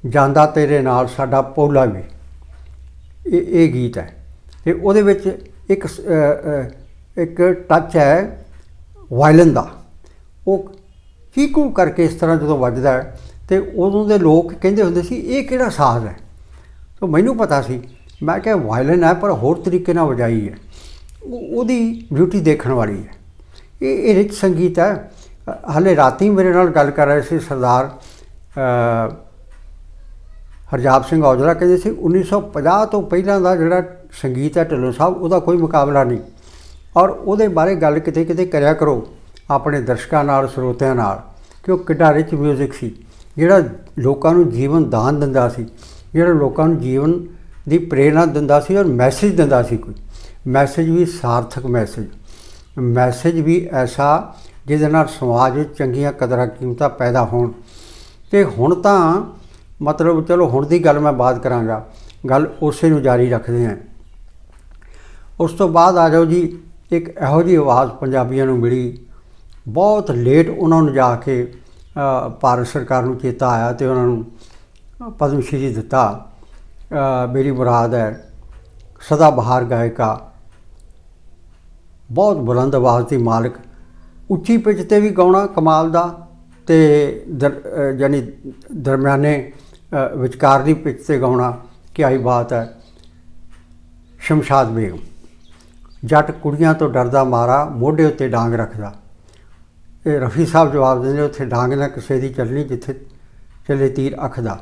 ਜਾਂਦਾ ਤੇਰੇ ਨਾਲ ਸਾਡਾ ਪੌਲਾ ਵੀ। ਇਹ ਇਹ ਗੀਤ ਹੈ। ਤੇ ਉਹਦੇ ਵਿੱਚ ਇੱਕ ਇੱਕ ਟੱਚ ਹੈ ਵਾਇਲਨ ਦਾ। ਉਹ ਚੀਕੂ ਕਰਕੇ ਇਸ ਤਰ੍ਹਾਂ ਜਦੋਂ ਵੱਜਦਾ ਹੈ ਤੇ ਉਦੋਂ ਦੇ ਲੋਕ ਕਹਿੰਦੇ ਹੁੰਦੇ ਸੀ, ਇਹ ਕਿਹੜਾ ਸਾਜ਼ ਹੈ? ਤਾਂ ਮੈਨੂੰ ਪਤਾ ਸੀ, ਮੈਂ ਕਿਹਾ ਵਾਇਲਨ ਹੈ, ਪਰ ਹੋਰ ਤਰੀਕੇ ਨਾਲ ਵਜਾਈ ਹੈ। ਉਹ- ਉਹਦੀ ਬਿਊਟੀ ਦੇਖਣ ਵਾਲੀ ਹੈ। ਇਹ ਇਹ ਰਿਚ ਸੰਗੀਤ ਹੈ। ਹਾਲੇ ਰਾਤੀ ਮੇਰੇ ਨਾਲ ਗੱਲ ਕਰ ਰਹੇ ਸੀ ਸਰਦਾਰ ਅ, ਹਰਜਾਬ ਸਿੰਘ ਔਜਲਾ ਕਹਿੰਦੇ ਸੀ 1950 ਤੋਂ ਪਹਿਲਾਂ ਦਾ ਜਿਹੜਾ ਸੰਗੀਤ ਹੈ ਢਿੱਲੋਂ ਸਾਹਿਬ ਉਹਦਾ ਕੋਈ ਮੁਕਾਬਲਾ ਨਹੀਂ। ਔਰ ਉਹਦੇ ਬਾਰੇ ਗੱਲ ਕਿਤੇ ਕਿਤੇ ਕਰਿਆ ਕਰੋ ਆਪਣੇ ਦਰਸ਼ਕਾਂ ਨਾਲ ਸਰੋਤਿਆਂ ਨਾਲ ਕਿ ਉਹ ਕਿੱਡਾ ਰਿਚ 뮤직 ਸੀ ਜਿਹੜਾ ਲੋਕਾਂ ਨੂੰ ਜੀਵਨ ਦਾਨ ਦਿੰਦਾ ਸੀ ਜਿਹੜਾ ਲੋਕਾਂ ਨੂੰ ਜੀਵਨ ਦੀ ਪ੍ਰੇਰਣਾ ਦਿੰਦਾ ਸੀ ਔਰ ਮੈਸੇਜ ਦਿੰਦਾ ਸੀ ਕੋਈ। ਮੈਸੇਜ ਵੀ ਸਾਰਥਕ ਮੈਸੇਜ ਮੈਸੇਜ ਵੀ ਐਸਾ ਜਿਹਦੇ ਨਾਲ ਸਮਾਜ ਵਿੱਚ ਚੰਗੀਆਂ ਕਦਰਾਂ ਕੀਮਤਾਂ ਪੈਦਾ ਹੋਣ। ਤੇ ਹੁਣ ਤਾਂ ਮਤਲਬ ਚਲੋ ਹੁਣ ਦੀ ਗੱਲ ਮੈਂ ਬਾਤ ਕਰਾਂਗਾ। ਗੱਲ ਉਸੇ ਨੂੰ ਜਾਰੀ ਰੱਖਦੇ ਹਾਂ। ਉਸ ਤੋਂ ਬਾਅਦ ਆ ਜਾਓ ਜੀ, ਇੱਕ ਇਹੋ ਜਿਹੀ ਆਵਾਜ਼ ਪੰਜਾਬੀਆਂ ਨੂੰ ਮਿਲੀ। ਬਹੁਤ ਲੇਟ ਉਹਨਾਂ ਨੂੰ ਜਾ ਕੇ ਭਾਰਤ ਸਰਕਾਰ ਨੂੰ ਚੇਤਾ ਆਇਆ ਤੇ ਉਹਨਾਂ ਨੂੰ ਪਦਮ ਸ਼੍ਰੀ ਦਿੱਤਾ। ਮੇਰੀ ਮੁਰਾਦ ਹੈ ਸਦਾ ਬਹਾਰ ਗਾਇਕਾ। ਬਹੁਤ ਬੁਲੰਦ ਆਵਾਜ਼ ਦੀ ਮਾਲਕ। ਉੱਚੀ ਪਿੱਚ ਤੇ ਵੀ ਗਾਉਣਾ ਕਮਾਲ ਦਾ ਤੇ ਦਰ- ਯਾਨੀ ਦਰਮਿਆਨੇ ਵਿਚਕਾਰ ਦੀ ਪਿੱਚ ਤੇ ਗਾਉਣਾ ਕਿਆ ਹੀ ਬਾਤ ਹੈ। ਸ਼ਮਸ਼ਾਦ ਬੇਗਮ, ਜੱਟ ਕੁੜੀਆਂ ਤੋਂ ਡਰਦਾ ਮਾਰਾ ਮੋਢੇ ਉੱਤੇ ਡਾਂਗ ਰੱਖਦਾ। ਇਹ ਰਫੀ ਸਾਹਿਬ ਜਵਾਬ ਦਿੰਦੇ ਉੱਥੇ ਡਾਂਗ ਨਾ ਕਿਸੇ ਦੀ ਚੱਲਣੀ ਜਿੱਥੇ ਚੱਲੇ ਤੀਰ ਅੱਖ ਦਾ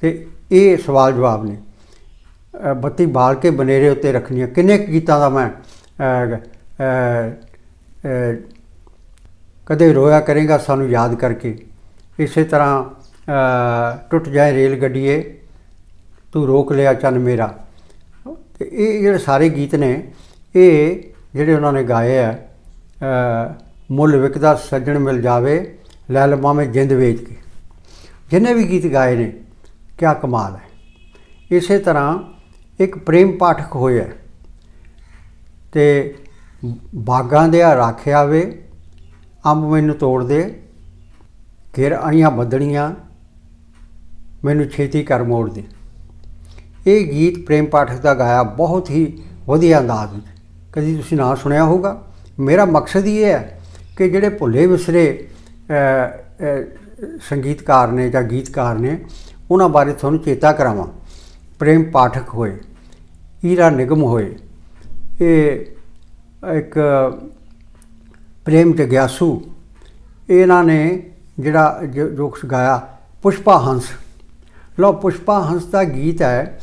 ਤੇ ਇਹ ਸਵਾਲ ਜਵਾਬ ਨੇ। ਬੱਤੀ ਬਾਲ ਕੇ ਬਨੇਰੇ ਉੱਤੇ ਰੱਖਣੀ ਹੈ। ਕਿੰਨੇ ਕੁ ਗੀਤਾਂ ਦਾ ਮੈਂ ਕਦੇ ਰੋਇਆ ਕਰੇਗਾ ਸਾਨੂੰ ਯਾਦ ਕਰਕੇ। ਇਸੇ ਤਰ੍ਹਾਂ ਟੁੱਟ ਜਾਏ ਰੇਲ ਗੱਡੀਏ, ਤੂੰ ਰੋਕ ਲਿਆ ਚੰਨ ਮੇਰਾ। ਤੇ ਇਹ ਜਿਹੜੇ ਸਾਰੇ ਗੀਤ ਨੇ, ਇਹ ਜਿਹੜੇ ਉਹਨਾਂ ਨੇ ਗਾਏ ਆ ਮੁੱਲ ਵਿਕਦਾ ਸੱਜਣ ਮਿਲ ਜਾਵੇ, ਲੈ ਲਵਾਂ ਮੈਂ ਜਿੰਦ ਵੇਚ ਕੇ। ਜਿੰਨੇ ਵੀ ਗੀਤ ਗਾਏ ਨੇ, ਕਿਆ ਕਮਾਲ ਹੈ। ਇਸੇ ਤਰ੍ਹਾਂ ਇੱਕ ਪ੍ਰੇਮ ਪਾਠਕ ਹੋਇਆ। ਤੇ ਬਾਗਾਂ ਦੇ ਰਾਖਿਆ ਵੇ ਅੰਬ ਮੈਨੂੰ ਤੋੜ ਦੇ, ਘੇਰ ਆਈਆਂ ਬੱਦੜੀਆਂ ਮੈਨੂੰ ਛੇਤੀ ਕਰ ਮੋੜ ਦੇ। ਇਹ ਗੀਤ ਪ੍ਰੇਮ ਪਾਠਕ ਦਾ ਗਾਇਆ ਬਹੁਤ ਹੀ ਵਧੀਆ ਅੰਦਾਜ਼ ਵਿੱਚ। ਕਦੀ ਤੁਸੀਂ ਨਾ ਸੁਣਿਆ ਹੋਊਗਾ? ਮੇਰਾ ਮਕਸਦ ਹੀ ਇਹ ਹੈ ਕਿ ਜਿਹੜੇ ਭੁੱਲੇ ਵਿਸਰੇ ਸੰਗੀਤਕਾਰ ਨੇ ਜਾਂ ਗੀਤਕਾਰ ਨੇ, ਉਹਨਾਂ ਬਾਰੇ ਤੁਹਾਨੂੰ ਚੇਤਾ ਕਰਾਵਾਂ। ਪ੍ਰੇਮ ਪਾਠਕ ਹੋਏ, ਈਰਾ ਨਿਗਮ ਹੋਏ, ਇਹ ਇੱਕ ਪ੍ਰੇਮ ਜਗਿਆਸੂ ਇਹਨਾਂ ਨੇ ਜਿਹੜਾ ਜੋ ਜੋ ਕੁਛ ਗਾਇਆ, ਪੁਸ਼ਪਾ ਹੰਸ। ਲਓ, ਪੁਸ਼ਪਾ ਹੰਸ ਦਾ ਗੀਤ ਹੈ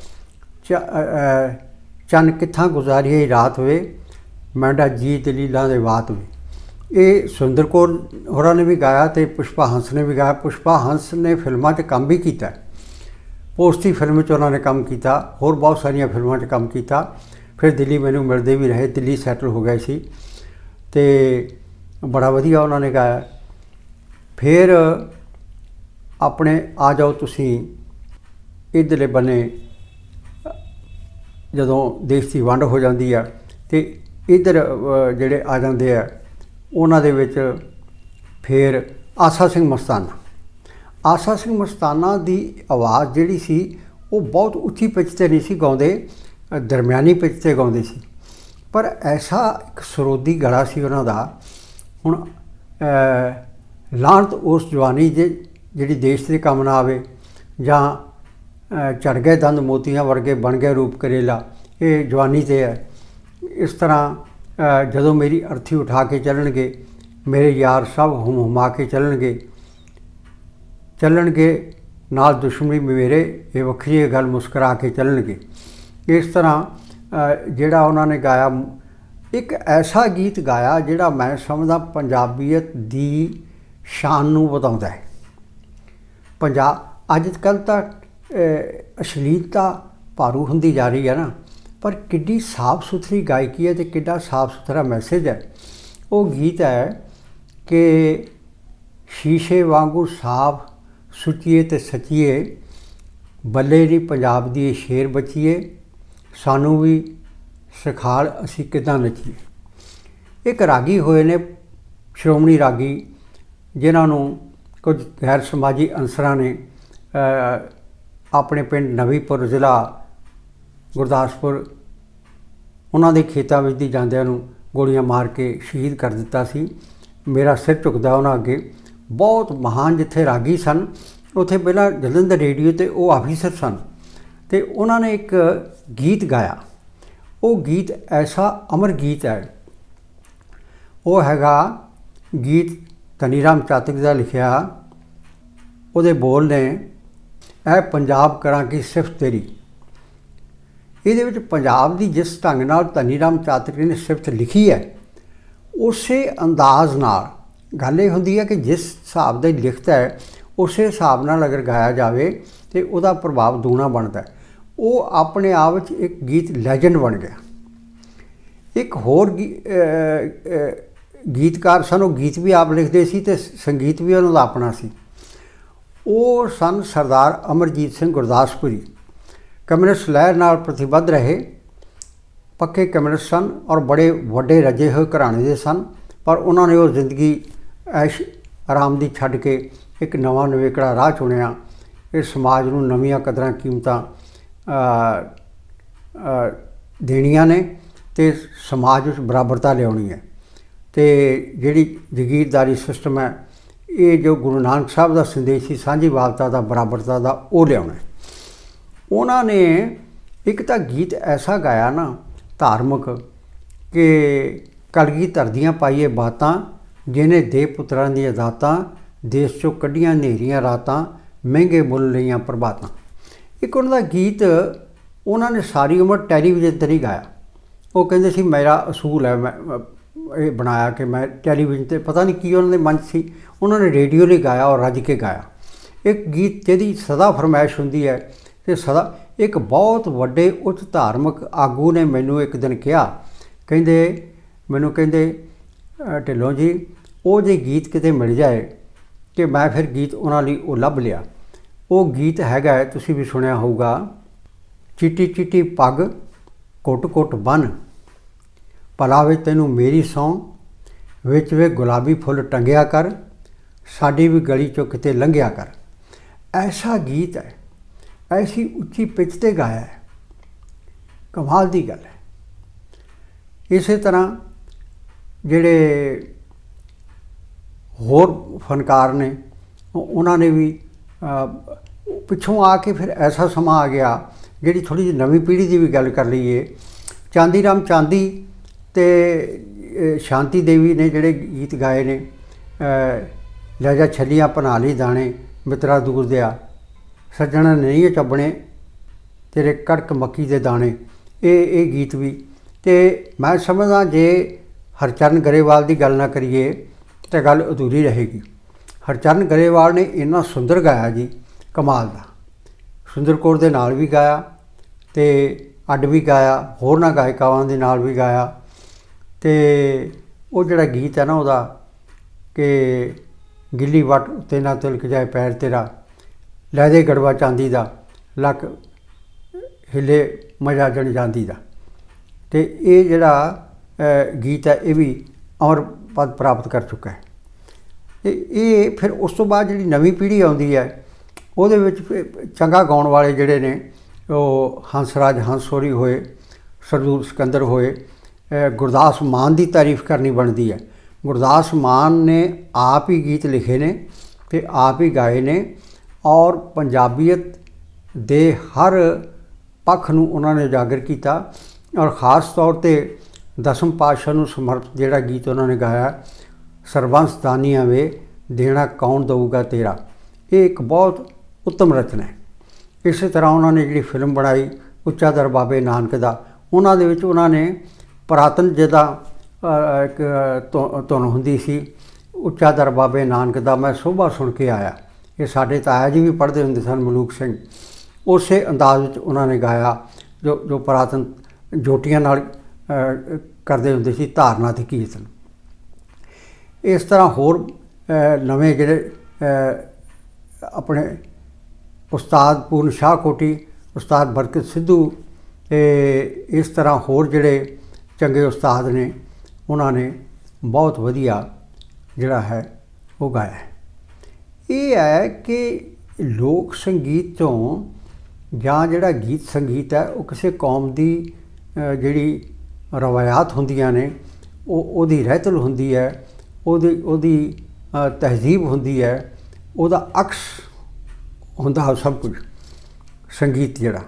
ਚੰਨ ਕਿੱਥਾਂ ਗੁਜ਼ਾਰੀਏ ਰਾਤ ਵੇ? ਮੈਂਡਾ ਜੀ ਦਲੀਲਾਂ ਦੇ ਬਾਤ ਵੇ। ਇਹ ਸੁੰਦਰ ਕੌਰ ਹੋਰਾਂ ਨੇ ਵੀ ਗਾਇਆ ਤੇ ਪੁਸ਼ਪਾ ਹੰਸ ਨੇ ਵੀ ਗਾਇਆ। ਪੁਸ਼ਪਾ ਹੰਸ ਨੇ ਫਿਲਮਾਂ 'ਚ ਕੰਮ ਵੀ ਕੀਤਾ। ਪੋਸਤੀ ਫਿਲਮ 'ਚ ਉਹਨਾਂ ਨੇ ਕੰਮ ਕੀਤਾ, ਹੋਰ ਬਹੁਤ ਸਾਰੀਆਂ ਫਿਲਮਾਂ 'ਚ ਕੰਮ ਕੀਤਾ। ਫਿਰ ਦਿੱਲੀ ਮੈਨੂੰ ਮਿਲਦੇ ਵੀ ਰਹੇ, ਦਿੱਲੀ ਸੈਟਲ ਹੋ ਗਏ ਸੀ। ਤੇ ਬੜਾ ਵਧੀਆ ਉਹਨਾਂ ਨੇ ਗਾਇਆ। ਫਿਰ ਆਪਣੇ ਆ ਜਾਓ ਤੁਸੀਂ, ਇਧਰਲੇ ਬੰਨੇ, ਜਦੋਂ ਦੇਸ਼ ਦੀ ਵੰਡ ਹੋ ਜਾਂਦੀ ਆ, ਤੇ ਇਧਰ ਜਿਹੜੇ ਆ ਜਾਂਦੇ ਆ, ਉਹਨਾਂ ਦੇ ਵਿੱਚ ਫਿਰ ਆਸਾ ਸਿੰਘ ਮਸਤਾਨਾ। ਆਸਾ ਸਿੰਘ ਮਸਤਾਨਾ ਦੀ ਆਵਾਜ਼ ਜਿਹੜੀ ਸੀ, ਉਹ ਬਹੁਤ ਉੱਚੀ ਪਿੱਚ ਤੇ ਨਹੀਂ ਸੀ ਗਾਉਂਦੇ ਦਰਮਿਆਨੀ ਪਿੱਚ ਤੇ ਗਾਉਂਦੇ ਸੀ। ਪਰ ਐਸਾ ਇੱਕ ਸਰੋਦੀ ਗਲਾ ਸੀ ਉਹਨਾਂ ਦਾ ਹੁਣ ਅ, ਉਸ ਜਵਾਨੀ ਦੇ ਜਿਹੜੀ ਦੇਸ਼ ਦੇ ਕੰਮ ਨਾ ਆਵੇ ਜਾਂ ਅ, ਚੜ ਗਏ ਦੰਦ ਮੋਤੀਆਂ ਵਰਗੇ ਬਣ ਗਏ ਰੂਪ ਕਰੇਲਾ ਇਹ ਜਵਾਨੀ ਤੇ ਹੈ। ਇਸ ਤਰ੍ਹਾਂ ਜਦੋਂ ਮੇਰੀ ਅਰਥੀ ਉਠਾ ਕੇ ਚੱਲਣਗੇ ਮੇਰੇ ਯਾਰ ਸਭ ਹੁਮ ਹੁਮਾ ਕੇ ਚੱਲਣਗੇ ਚੱਲਣਗੇ ਨਾਲ ਦੁਸ਼ਮਣੀ ਮੇਰੇ ਇਹ ਵੱਖਰੀ ਇਹ ਗੱਲ ਮੁਸਕਰਾ ਕੇ ਚੱਲਣਗੇ। ਇਸ ਤਰ੍ਹਾਂ ਜਿਹੜਾ ਉਹਨਾਂ ਨੇ ਗਾਇਆ ਇੱਕ ਐਸਾ ਗੀਤ ਗਾਇਆ ਜਿਹੜਾ ਮੈਂ ਸਮਝਦਾ ਪੰਜਾਬੀਅਤ ਦੀ ਸ਼ਾਨ ਨੂੰ ਵਧਾਉਂਦਾ ਹੈ। ਪੰਜਾਬ ਅੱਜ ਕੱਲ੍ਹ ਤਾਂ ਅਸ਼ਲੀਲਤਾ ਭਾਰੂ ਹੁੰਦੀ ਜਾ ਰਹੀ ਹੈ ਨਾ, ਪਰ ਕਿੱਡੀ ਸਾਫ਼ ਸੁਥਰੀ ਗਾਇਕੀ ਹੈ ਤੇ ਕਿੱਡਾ ਸਾਫ਼ ਸੁਥਰਾ ਮੈਸੇਜ ਹੈ। ਉਹ ਗੀਤ ਹੈ ਕਿ ਸ਼ੀਸ਼ੇ ਵਾਂਗੂ ਸਾਫ਼ ਸੁਚੀਏ ਤੇ ਸੱਚੀਏ, ਬੱਲੇ ਦੀ ਪੰਜਾਬ ਦੀ ਸ਼ੇਰ ਬਚੀਏ, ਸਾਨੂੰ ਵੀ ਸਿਖਾਲ ਅਸੀਂ ਕਿਦਾਂ ਨੱਚੀਏ ਇੱਕ ਰਾਗੀ ਹੋਏ ਨੇ, ਸ਼੍ਰੋਮਣੀ ਰਾਗੀ, ਜਿਨ੍ਹਾਂ ਨੂੰ ਕੁਝ ਗੈਰ ਸਮਾਜੀ ਅਨਸਰਾਂ ਨੇ ਆਪਣੇ ਪਿੰਡ ਨਵੀਪੁਰ ਜ਼ਿਲ੍ਹਾ ਗੁਰਦਾਸਪੁਰ, ਉਹਨਾਂ ਦੇ ਖੇਤਾਂ ਵਿੱਚ ਦੀ ਜਾਂਦਿਆਂ ਨੂੰ ਗੋਲੀਆਂ ਮਾਰ ਕੇ ਸ਼ਹੀਦ ਕਰ ਦਿੱਤਾ ਸੀ। ਮੇਰਾ ਸਿਰ ਝੁਕਦਾ ਉਹਨਾਂ ਅੱਗੇ। ਬਹੁਤ ਮਹਾਨ ਜਿੱਥੇ ਰਾਗੀ ਸਨ, ਉੱਥੇ ਪਹਿਲਾਂ ਜਲੰਧਰ ਰੇਡੀਓ ਤੇ ਉਹ ਆਫੀਸਰ ਸਨ। ਤੇ ਉਹਨਾਂ ਨੇ ਇੱਕ ਗੀਤ ਗਾਇਆ। ਉਹ ਗੀਤ ਐਸਾ ਅਮਰ ਗੀਤ ਹੈ। ਉਹ ਹੈਗਾ ਗੀਤ ਧਨੀਰਾਮ ਚਾਤਕ ਦਾ ਲਿਖਿਆ। ਉਹਦੇ ਬੋਲ ਨੇ ਇਹ ਪੰਜਾਬ ਕਰਾਂ ਕੀ ਸਿਫਤ ਤੇਰੀ। ਇਹਦੇ ਵਿੱਚ ਪੰਜਾਬ ਦੀ ਜਿਸ ਢੰਗ ਨਾਲ ਧਨੀਰਾਮ ਚਾਤਕ ਨੇ ਸਿਫਤ ਲਿਖੀ ਹੈ, ਉਸੇ ਅੰਦਾਜ਼ ਨਾਲ, ਗੱਲ ਇਹ ਹੁੰਦੀ ਹੈ ਕਿ ਜਿਸ ਹਿਸਾਬ ਦਾ ਲਿਖਤਾ ਹੈ, ਉਸੇ ਹਿਸਾਬ ਨਾਲ ਅਗਰ ਗਾਇਆ ਜਾਵੇ ਤੇ ਉਹਦਾ ਪ੍ਰਭਾਵ ਦੂਣਾ ਬਣਦਾ ਹੈ। ਉਹ ਆਪਣੇ ਆਪ ਵਿੱਚ ਇੱਕ ਗੀਤ ਲੈਜੈਂਡ ਬਣ ਗਿਆ। ਇੱਕ ਹੋਰ ਗੀ- ਗੀਤਕਾਰ ਸਨ, ਉਹ ਗੀਤ ਵੀ ਆਪ ਲਿਖਦੇ ਸੀ ਤੇ ਸੰਗੀਤ ਵੀ ਉਹਨਾਂ ਦਾ ਆਪਣਾ ਸੀ। ਉਹ ਸਨ ਸਰਦਾਰ ਅਮਰਜੀਤ ਸਿੰਘ ਗੁਰਦਾਸਪੁਰੀ। ਕਮਿਊਨਿਸਟ ਲਹਿਰ ਨਾਲ ਪ੍ਰਤੀਬੱਧ ਰਹੇ। ਪੱਕੇ ਕਮਿਊਨਿਸਟ ਸਨ ਔਰ ਬੜੇ ਵੱਡੇ ਰਜੇ ਹੋਏ ਘਰਾਣੇ ਦੇ ਸਨ, ਪਰ ਉਹਨਾਂ ਨੇ ਉਹ ਜ਼ਿੰਦਗੀ ਐਸ਼ ਆਰਾਮ ਦੀ ਛੱਡ ਕੇ ਇੱਕ ਨਵਾਂ ਨਵੇਕੜਾ ਰਾਹ ਚੁਣਿਆ। ਇਹ ਸਮਾਜ ਨੂੰ ਨਵੀਆਂ ਕਦਰਾਂ, ਕੀਮਤਾਂ ਦੇਣੀਆਂ ਨੇ ਤੇ ਸਮਾਜ ਵਿੱਚ ਬਰਾਬਰਤਾ ਲਿਆਉਣੀ ਹੈ। ਤੇ ਜਿਹੜੀ ਜਗੀਰਦਾਰੀ ਸਿਸਟਮ ਹੈ, ਇਹ ਜੋ ਗੁਰੂ ਨਾਨਕ ਸਾਹਿਬ ਦਾ ਸੰਦੇਸ਼ ਸੀ ਸਾਂਝੀਵਾਲਤਾ ਦਾ, ਬਰਾਬਰਤਾ ਦਾ, ਉਹ ਲਿਆਉਣਾ ਉਹਨਾਂ ਨੇ ਇੱਕ ਤਾਂ ਗੀਤ ਐਸਾ ਗਾਇਆ ਨਾ, ਧਾਰਮਿਕ, ਕਿ ਕਲਗੀ ਧਰਦੀਆਂ ਪਾਈਏ ਬਾਤਾਂ ਜਿਨੇ ਦੇ ਪੁੱਤਰਾਂ ਦੀਆਂ ਦਾਤਾਂ, ਦੇਸ਼ ਚੋਂ ਕੱਢੀਆਂ ਹਨੇਰੀਆਂ ਰਾਤਾਂ, ਮਹਿੰਗੇ ਮੁੱਲ ਲਈਆਂ ਪ੍ਰਭਾਤਾਂ। ਇੱਕ ਉਹਨਾਂ ਦਾ ਗੀਤ ਉਹਨਾਂ ਨੇ ਸਾਰੀ ਉਮਰ ਟੈਲੀਵਿਜ਼ਨ ਤੇ ਨਹੀਂ ਗਾਇਆ। ਉਹ ਕਹਿੰਦੇ ਸੀ, ਮੇਰਾ ਅਸੂਲ ਹੈ, ਮੈਂ ਇਹ ਬਣਾਇਆ ਕਿ ਮੈਂ ਟੈਲੀਵਿਜ਼ਨ ਤੇ ਪਤਾ ਨਹੀਂ ਕੀ ਉਹਨਾਂ ਦੇ ਮਨ ਸੀ। ਉਹਨਾਂ ਨੇ ਰੇਡੀਓ ਲਈ ਗਾਇਆ ਔਰ ਰੱਜ ਕੇ ਗਾਇਆ। ਇੱਕ ਗੀਤ ਜਿਹਦੀ ਸਦਾ ਫਰਮਾਇਸ਼ ਹੁੰਦੀ ਹੈ ਤੇ ਸਦਾ, ਇੱਕ ਬਹੁਤ ਵੱਡੇ ਉੱਚ ਧਾਰਮਿਕ ਆਗੂ ਨੇ ਮੈਨੂੰ ਇੱਕ ਦਿਨ ਕਿਹਾ। ਕਹਿੰਦੇ, ਮੈਨੂੰ ਕਹਿੰਦੇ ਢਿੱਲੋਂ ਜੀ, ਉਹ ਜੇ ਗੀਤ ਕਿਤੇ ਮਿਲ ਜਾਏ ਕਿ ਮੈਂ ਫਿਰ ਗੀਤ ਉਹਨਾਂ ਲਈ ਉਹ ਲੱਭ ਲਿਆ। ਉਹ ਗੀਤ ਹੈਗਾ ਹੈ, ਤੁਸੀਂ ਵੀ ਸੁਣਿਆ ਹੋਊਗਾ। ਚਿੱਟੀ ਚਿੱਟੀ ਪੱਗ ਕੁੱਟ ਕੁੱਟ ਬਨ। ਭਲਾ ਵੇ ਤੈਨੂੰ ਮੇਰੀ ਸੌਂ ਵਿੱਚ ਵੇ ਗੁਲਾਬੀ ਫੁੱਲ ਟੰਗਿਆ ਕਰ। ਸਾਡੀ ਵੀ ਗਲੀ ਚੋਂ ਕਿਤੇ ਲੰਘਿਆ ਕਰ। ਐਸਾ ਗੀਤ ਹੈ ਐਸੀ ਉੱਚੀ ਪਿੱਚ ਤੇ ਗਾਇਆ ਹੈ। ਕਮਾਲ ਦੀ ਗੱਲ ਹੈ। ਇਸੇ ਤਰ੍ਹਾਂ ਜਿਹੜੇ ਹੋਰ ਫਨਕਾਰ ਨੇ ਉਹਨਾਂ ਨੇ ਵੀ ਪਿੱਛੋਂ ਆ ਕੇ ਫਿਰ ਐਸਾ ਸਮਾਂ ਆ ਗਿਆ ਜਿਹੜੀ ਥੋੜੀ ਜਿਹੀ ਨਵੀਂ ਪੀੜ੍ਹੀ ਦੀ ਵੀ ਗੱਲ ਕਰ ਲਈਏ। ਚਾਂਦੀ ਰਾਮ ਚਾਂਦੀ ਤੇ ਸ਼ਾਂਤੀ ਦੇਵੀ ਨੇ ਜਿਹੜੇ ਗੀਤ ਗਾਏ ਨੇ ਅ, ਲੈ ਜਾ ਛੱਲੀਆਂ ਬਣਾ ਲਈ ਦਾਣੇ ਮਿੱਤਰਾ ਦੂਰ ਦਿਆ। ਸੱਜਣਾ ਨਹੀਂ ਚੱਬਣੇ ਤੇਰੇ ਕੜਕ ਮੱਕੀ ਦੇ ਦਾਣੇ। ਇਹ ਇਹ ਗੀਤ ਵੀ। ਤੇ ਮੈਂ ਸਮਝਦਾ ਜੇ ਹਰਚਰਨ ਗਰੇਵਾਲ ਦੀ ਗੱਲ ਨਾ ਕਰੀਏ ਤਾਂ ਗੱਲ ਅਧੂਰੀ ਰਹੇਗੀ। ਹਰਚਰਨ ਗਰੇਵਾਲ ਨੇ ਇੰਨਾ ਸੁੰਦਰ ਗਾਇਆ ਜੀ, ਕਮਾਲ ਦਾ। ਸੁੰਦਰ ਕੌਰ ਦੇ ਨਾਲ ਵੀ ਗਾਇਆ ਤੇ ਅੱਡ ਵੀ ਗਾਇਆ ਹੋਰਨਾਂ ਗਾਇਕਾਵਾਂ ਦੇ ਨਾਲ ਵੀ ਗਾਇਆ। ਤੇ ਉਹ ਜਿਹੜਾ ਗੀਤ ਹੈ ਨਾ ਉਹਦਾ ਕਿ ਗਿੱਲੀ ਵੱਟ ਉੱਤੇ ਨਾ ਤਿਲਕ ਜਾਏ ਪੈਰ ਤੇਰਾ, ਲੈ ਦੇ ਗੜਵਾ ਚਾਂਦੀ ਦਾ, ਲੱਕ ਹਿੱਲੇ ਮਜ਼ਾ ਜਣ ਜਾਂਦੀ ਦਾ। ਤੇ ਇਹ ਜਿਹੜਾ ਗੀਤ ਹੈ ਇਹ ਵੀ ਅਮਰ ਪਦ ਪ੍ਰਾਪਤ ਕਰ ਚੁੱਕਾ ਹੈ। ਤੇ ਇਹ ਫਿਰ ਉਸ ਤੋਂ ਬਾਅਦ ਜਿਹੜੀ ਨਵੀਂ ਪੀੜ੍ਹੀ ਆਉਂਦੀ ਹੈ, ਉਹਦੇ ਵਿੱਚ ਫਿਰ ਚੰਗਾ ਗਾਉਣ ਵਾਲੇ ਜਿਹੜੇ ਨੇ, ਉਹ ਹੰਸਰਾਜ ਹੰਸੋਰੀ ਹੋਏ, ਸਰਦੂਲ ਸਿਕੰਦਰ ਹੋਏ ਗੁਰਦਾਸ ਮਾਨ ਦੀ ਤਾਰੀਫ ਕਰਨੀ ਬਣਦੀ ਹੈ। ਗੁਰਦਾਸ ਮਾਨ ਨੇ ਆਪ ਹੀ ਗੀਤ ਲਿਖੇ ਨੇ ਤੇ ਆਪ ਹੀ ਗਾਏ ਨੇ ਔਰ ਪੰਜਾਬੀਅਤ ਦੇ ਹਰ ਪੱਖ ਨੂੰ ਉਹਨਾਂ ਨੇ ਉਜਾਗਰ ਕੀਤਾ ਔਰ ਖਾਸ ਤੌਰ ਤੇ ਦਸਮ ਪਾਤਸ਼ਾਹ ਨੂੰ ਸਮਰਪਿਤ ਜਿਹੜਾ ਗੀਤ ਉਹਨਾਂ ਨੇ ਗਾਇਆ ਸਰਬੰਸ ਦਾਨੀਆਂ ਵੇ, ਦੇਣਾ ਕੌਣ ਦਊਗਾ ਤੇਰਾ? ਇਹ ਇੱਕ ਬਹੁਤ ਉੱਤਮ ਰਚਨਾ ਹੈ। ਇਸੇ ਤਰ੍ਹਾਂ ਉਹਨਾਂ ਨੇ ਜਿਹੜੀ ਫਿਲਮ ਬਣਾਈ, ਉੱਚਾ ਦਰ ਬਾਬੇ ਨਾਨਕ ਦਾ, ਉਹਨਾਂ ਦੇ ਵਿੱਚ ਉਹਨਾਂ ਨੇ ਪੁਰਾਤਨ ਜਿਹਦਾ ਇੱਕ, ਧੁ- ਧੁਨ ਹੁੰਦੀ ਸੀ, ਉੱਚਾ ਦਰ ਬਾਬੇ ਨਾਨਕ ਦਾ ਮੈਂ ਸੋਭਾ ਸੁਣ ਕੇ ਆਇਆ। ਇਹ ਸਾਡੇ ਤਾਇਆ ਜੀ ਵੀ ਪੜ੍ਹਦੇ ਹੁੰਦੇ ਸਨ ਮਲੂਕ ਸਿੰਘ। ਉਸੇ ਅੰਦਾਜ਼ ਵਿੱਚ ਉਹਨਾਂ ਨੇ ਗਾਇਆ, ਜੋ ਜੋ ਪੁਰਾਤਨ ਜੋਟੀਆਂ ਨਾਲ ਕਰਦੇ ਹੁੰਦੇ ਸੀ ਧਾਰਨਾ ਤੇ ਕੀਰਤਨ। ਇਸ ਤਰ੍ਹਾਂ ਹੋਰ ਨਵੇਂ ਜਿਹੜੇ ਆਪਣੇ ਉਸਤਾਦ ਪੂਰਨ ਸ਼ਾਹ ਕੋਟੀ, ਉਸਤਾਦ ਬਰਕਤ ਸਿੱਧੂ, ਤੇ ਇਸ ਤਰ੍ਹਾਂ ਹੋਰ ਜਿਹੜੇ ਚੰਗੇ ਉਸਤਾਦ ਨੇ, ਉਹਨਾਂ ਨੇ ਬਹੁਤ ਵਧੀਆ ਜਿਹੜਾ ਹੈ, ਉਹ ਗਾਇਆ ਇਹ ਹੈ ਕਿ ਲੋਕ ਸੰਗੀਤ ਤੋਂ ਜਾਂ ਜਿਹੜਾ ਗੀਤ ਸੰਗੀਤ ਹੈ, ਉਹ ਕਿਸੇ ਕੌਮ ਦੀ ਜਿਹੜੀ ਰਵਾਇਤ ਹੁੰਦੀਆਂ ਨੇ, ਉਹ ਉਹਦੀ ਰਹਿਤਲ ਹੁੰਦੀ ਹੈ ਉਹਦੀ ਉਹਦੀ ਤਹਿਜ਼ੀਬ ਹੁੰਦੀ ਹੈ, ਉਹਦਾ ਅਕਸ ਹੁੰਦਾ ਸਭ ਕੁਝ, ਸੰਗੀਤ ਜਿਹੜਾ।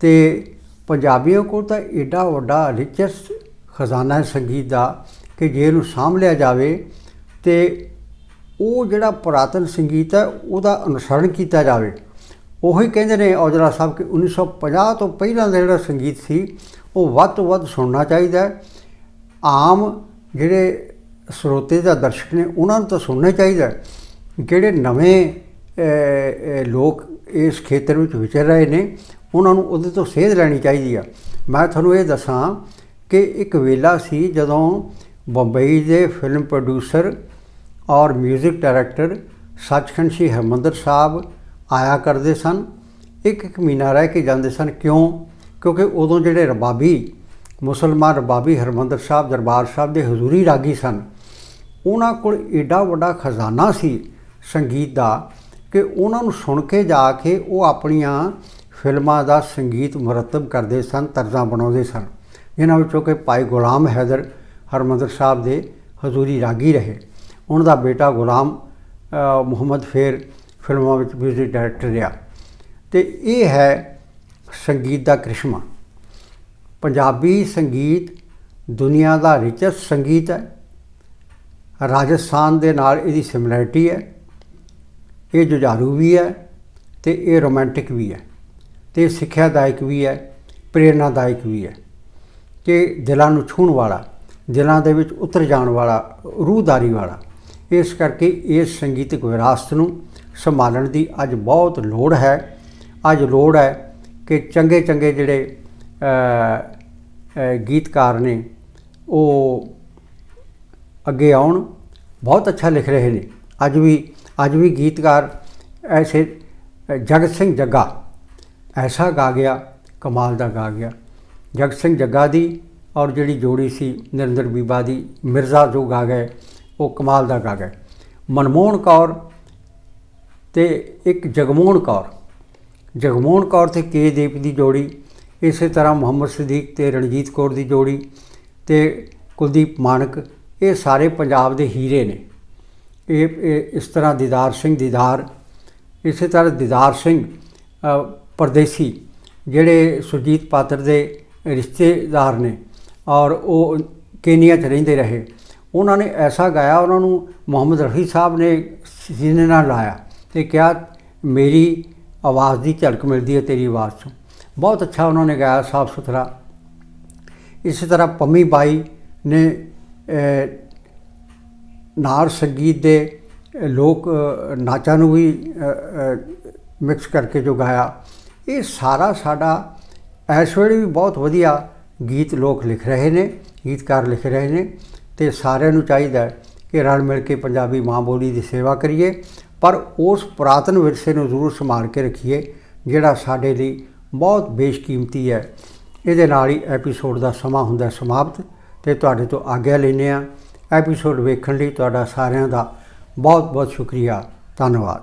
ਤੇ ਪੰਜਾਬੀਆਂ ਕੋਲ ਤਾਂ ਏਡਾ ਵੱਡਾ ਰਿਚੈਸਟ ਖਜ਼ਾਨਾ ਹੈ ਸੰਗੀਤ ਦਾ ਕਿ ਜੇ ਇਹਨੂੰ ਸਾਂਭ ਲਿਆ ਜਾਵੇ ਤੇ ਉਹ ਜਿਹੜਾ ਪੁਰਾਤਨ ਸੰਗੀਤ ਹੈ, ਉਹਦਾ ਅਨੁਸਰਣ ਕੀਤਾ ਜਾਵੇ। ਉਹੀ ਕਹਿੰਦੇ ਨੇ ਔਜਲਾ ਸਾਹਿਬ ਕਿ 1950 ਤੋਂ ਪਹਿਲਾਂ ਦਾ ਜਿਹੜਾ ਸੰਗੀਤ ਸੀ, ਉਹ ਵੱਧ ਤੋਂ ਵੱਧ ਸੁਣਨਾ ਚਾਹੀਦਾ ਹੈ। ਆਮ ਜਿਹੜੇ ਸਰੋਤੇ ਜਾਂ ਦਰਸ਼ਕ ਨੇ ਉਹਨਾਂ ਨੂੰ ਤਾਂ ਸੁਣਨਾ ਚਾਹੀਦਾ ਜਿਹੜੇ ਨਵੇਂ ਲੋਕ ਇਸ ਖੇਤਰ ਵਿੱਚ ਵਿਚਰ ਰਹੇ ਨੇ, ਉਹਨਾਂ ਨੂੰ ਉਹਦੇ ਤੋਂ ਸੇਧ ਲੈਣੀ ਚਾਹੀਦੀ ਆ। ਮੈਂ ਤੁਹਾਨੂੰ ਇਹ ਦੱਸਾਂ ਕਿ ਇੱਕ ਵੇਲਾ ਸੀ ਜਦੋਂ ਬੰਬਈ ਦੇ ਫਿਲਮ ਪ੍ਰੋਡਿਊਸਰ ਔਰ 뮤직 ਡਾਇਰੈਕਟਰ ਸੱਚਖੰਡ ਸ਼੍ਰੀ ਹਰਿਮੰਦਰ ਸਾਹਿਬ ਆਇਆ ਕਰਦੇ ਸਨ। ਇੱਕ ਇੱਕ ਮਹੀਨਾ ਰਹਿ ਕੇ ਜਾਂਦੇ ਸਨ। ਕਿਉਂ? ਕਿਉਂਕਿ ਉਦੋਂ ਜਿਹੜੇ ਰਬਾਬੀ, ਮੁਸਲਮਾਨ ਰਬਾਬੀ ਹਰਿਮੰਦਰ ਸਾਹਿਬ, ਦਰਬਾਰ ਸਾਹਿਬ ਦੇ ਹਜ਼ੂਰੀ ਰਾਗੀ ਸਨ। ਉਹਨਾਂ ਕੋਲ ਏਡਾ ਵੱਡਾ ਖਜ਼ਾਨਾ ਸੀ ਸੰਗੀਤ ਦਾ ਕਿ ਉਹਨਾਂ ਨੂੰ ਸੁਣ ਕੇ ਜਾ ਕੇ ਉਹ ਆਪਣੀਆਂ ਫਿਲਮਾਂ ਦਾ ਸੰਗੀਤ ਮੁਰਤਬ ਕਰਦੇ ਸਨ, ਤਰਜ਼ਾਂ ਬਣਾਉਂਦੇ ਸਨ। ਜਿਨ੍ਹਾਂ ਵਿੱਚੋਂ ਕਿ ਭਾਈ ਗੁਲਾਮ ਹੈਦਰ ਹਰਮੰਦਰ ਸਾਹਿਬ ਦੇ ਹਜ਼ੂਰੀ ਰਾਗੀ ਰਹੇ। ਉਹਨਾਂ ਦਾ ਬੇਟਾ ਗੁਲਾਮ ਮੁਹੰਮਦ ਫੇਰ ਫਿਲਮਾਂ ਵਿੱਚ ਮਿਊਜ਼ਿਕ ਡਾਇਰੈਕਟਰ ਰਿਹਾ। ਤੇ ਇਹ ਹੈ ਸੰਗੀਤ ਦਾ ਕ੍ਰਿਸ਼ਮਾ। ਪੰਜਾਬੀ ਸੰਗੀਤ ਦੁਨੀਆ ਦਾ ਰਿਚੈਸਟ ਸੰਗੀਤ ਹੈ। ਰਾਜਸਥਾਨ ਦੇ ਨਾਲ ਇਹਦੀ ਸਿਮਿਲੈਰਿਟੀ ਹੈ, ਇਹ ਜੁਝਾਰੂ ਵੀ ਹੈ ਤੇ ਇਹ ਰੋਮਾਂਟਿਕ ਵੀ ਹੈ ਤੇ ਇਹ ਸਿੱਖਿਆਦਾਇਕ ਵੀ ਹੈ ਪ੍ਰੇਰਨਾਦਾਇਕ ਵੀ ਹੈ ਕਿ ਦਿਲਾਂ ਨੂੰ ਛੂਹਣ ਵਾਲਾ, ਦਿਲਾਂ ਦੇ ਵਿੱਚ ਉਤਰ ਜਾਣ ਵਾਲਾ, ਰੂਹਦਾਰੀ ਵਾਲਾ, ਇਸ ਕਰਕੇ ਇਸ ਸੰਗੀਤਿਕ ਵਿਰਾਸਤ ਨੂੰ ਸੰਭਾਲਣ ਦੀ ਅੱਜ ਬਹੁਤ ਲੋੜ ਹੈ। ਅੱਜ ਲੋੜ ਹੈ ਕਿ ਚੰਗੇ ਚੰਗੇ ਜਿਹੜੇ ਗੀਤਕਾਰ ਨੇ ਉਹ ਅੱਗੇ ਆਉਣ। ਬਹੁਤ ਅੱਛਾ ਲਿਖ ਰਹੇ ਨੇ। ਅੱਜ ਵੀ ਅੱਜ ਵੀ ਗੀਤਕਾਰ ਐਸੇ ਜਗਤ ਸਿੰਘ ਜੱਗਾ। ਐਸਾ ਗਾ ਗਿਆ, ਕਮਾਲ ਦਾ ਗਾ ਗਿਆ। ਜਗਤ ਸਿੰਘ ਜੱਗਾ ਦੀ ਔਰ ਜਿਹੜੀ ਜੋੜੀ ਸੀ ਨਰਿੰਦਰ ਬੀਬਾ ਦੀ, ਮਿਰਜ਼ਾ ਜੋ ਗਾ ਗਏ, ਉਹ ਕਮਾਲ ਦਾ ਗਾ ਗਏ। ਮਨਮੋਹਨ ਕੌਰ ਤੇ ਇੱਕ ਜਗਮੋਹਨ ਕੌਰ। ਜਗਮੋਹਨ ਕੌਰ ਤੇ ਕੇ ਦੀਪ ਦੀ ਜੋੜੀ, ਇਸੇ ਤਰ੍ਹਾਂ ਮੁਹੰਮਦ ਸਦੀਕ ਤੇ ਰਣਜੀਤ ਕੌਰ ਦੀ ਜੋੜੀ ਤੇ ਕੁਲਦੀਪ ਮਾਨਕ ਇਹ ਸਾਰੇ ਪੰਜਾਬ ਦੇ ਹੀਰੇ ਨੇ। ਇਹ ਇਸ ਤਰ੍ਹਾਂ ਦੀਦਾਰ ਸਿੰਘ ਦੀਦਾਰ, ਇਸੇ ਤਰ੍ਹਾਂ ਦੀਦਾਰ ਸਿੰਘ ਪਰਦੇਸੀ, ਜਿਹੜੇ ਸੁਰਜੀਤ ਪਾਤਰ ਦੇ ਰਿਸ਼ਤੇਦਾਰ ਨੇ ਔਰ ਉਹ ਕੇਨੀਆ 'ਚ ਰਹਿੰਦੇ ਰਹੇ। ਉਹਨਾਂ ਨੇ ਐਸਾ ਗਾਇਆ, ਉਹਨਾਂ ਨੂੰ ਮੁਹੰਮਦ ਰਫੀ ਸਾਹਿਬ ਨੇ ਸੀਨੇ ਨਾਲ ਲਾਇਆ ਤੇ ਕਿਹਾ, ਮੇਰੀ ਆਵਾਜ਼ ਦੀ ਝਲਕ ਮਿਲਦੀ ਹੈ ਤੇਰੀ ਆਵਾਜ਼ 'ਚੋਂ। ਬਹੁਤ ਅੱਛਾ ਉਹਨਾਂ ਨੇ ਗਾਇਆ, ਸਾਫ਼ ਸੁਥਰਾ। ਇਸੇ ਤਰ੍ਹਾਂ ਪੰਮੀ ਬਾਈ ਨੇ ਨਾਰ ਸੰਗੀਤ ਦੇ ਲੋਕ ਨਾਚਾਂ ਨੂੰ ਵੀ ਮਿਕਸ ਕਰਕੇ ਜੋ ਗਾਇਆ, ਇਹ ਸਾਰਾ ਸਾਡਾ, ਇਸ ਵੇਲੇ ਵੀ ਬਹੁਤ ਵਧੀਆ ਗੀਤ ਲੋਕ ਲਿਖ ਰਹੇ ਨੇ, ਗੀਤਕਾਰ ਲਿਖ ਰਹੇ ਨੇ, ਤੇ ਸਾਰਿਆਂ ਨੂੰ ਚਾਹੀਦਾ ਕਿ ਰਲ ਮਿਲ ਕੇ ਪੰਜਾਬੀ ਮਾਂ ਬੋਲੀ ਦੀ ਸੇਵਾ ਕਰੀਏ, ਪਰ ਉਸ ਪੁਰਾਤਨ ਵਿਰਸੇ ਨੂੰ ਜ਼ਰੂਰ ਸੰਭਾਲ ਕੇ ਰੱਖੀਏ, ਜਿਹੜਾ ਸਾਡੇ ਲਈ ਬਹੁਤ ਬੇਸ਼ਕੀਮਤੀ ਹੈ। ਇਹਦੇ ਨਾਲ ਹੀ ਐਪੀਸੋਡ ਦਾ ਸਮਾਂ ਹੁੰਦਾ ਸਮਾਪਤ। ਤੇ ਤੁਹਾਡੇ ਤੋਂ ਆਗਿਆ ਲੈਂਦੇ ਆ ਐਪੀਸੋਡ ਵੇਖਣ ਲਈ ਤੁਹਾਡਾ ਸਾਰਿਆਂ ਦਾ ਬਹੁਤ ਬਹੁਤ ਸ਼ੁਕਰੀਆ। ਧੰਨਵਾਦ।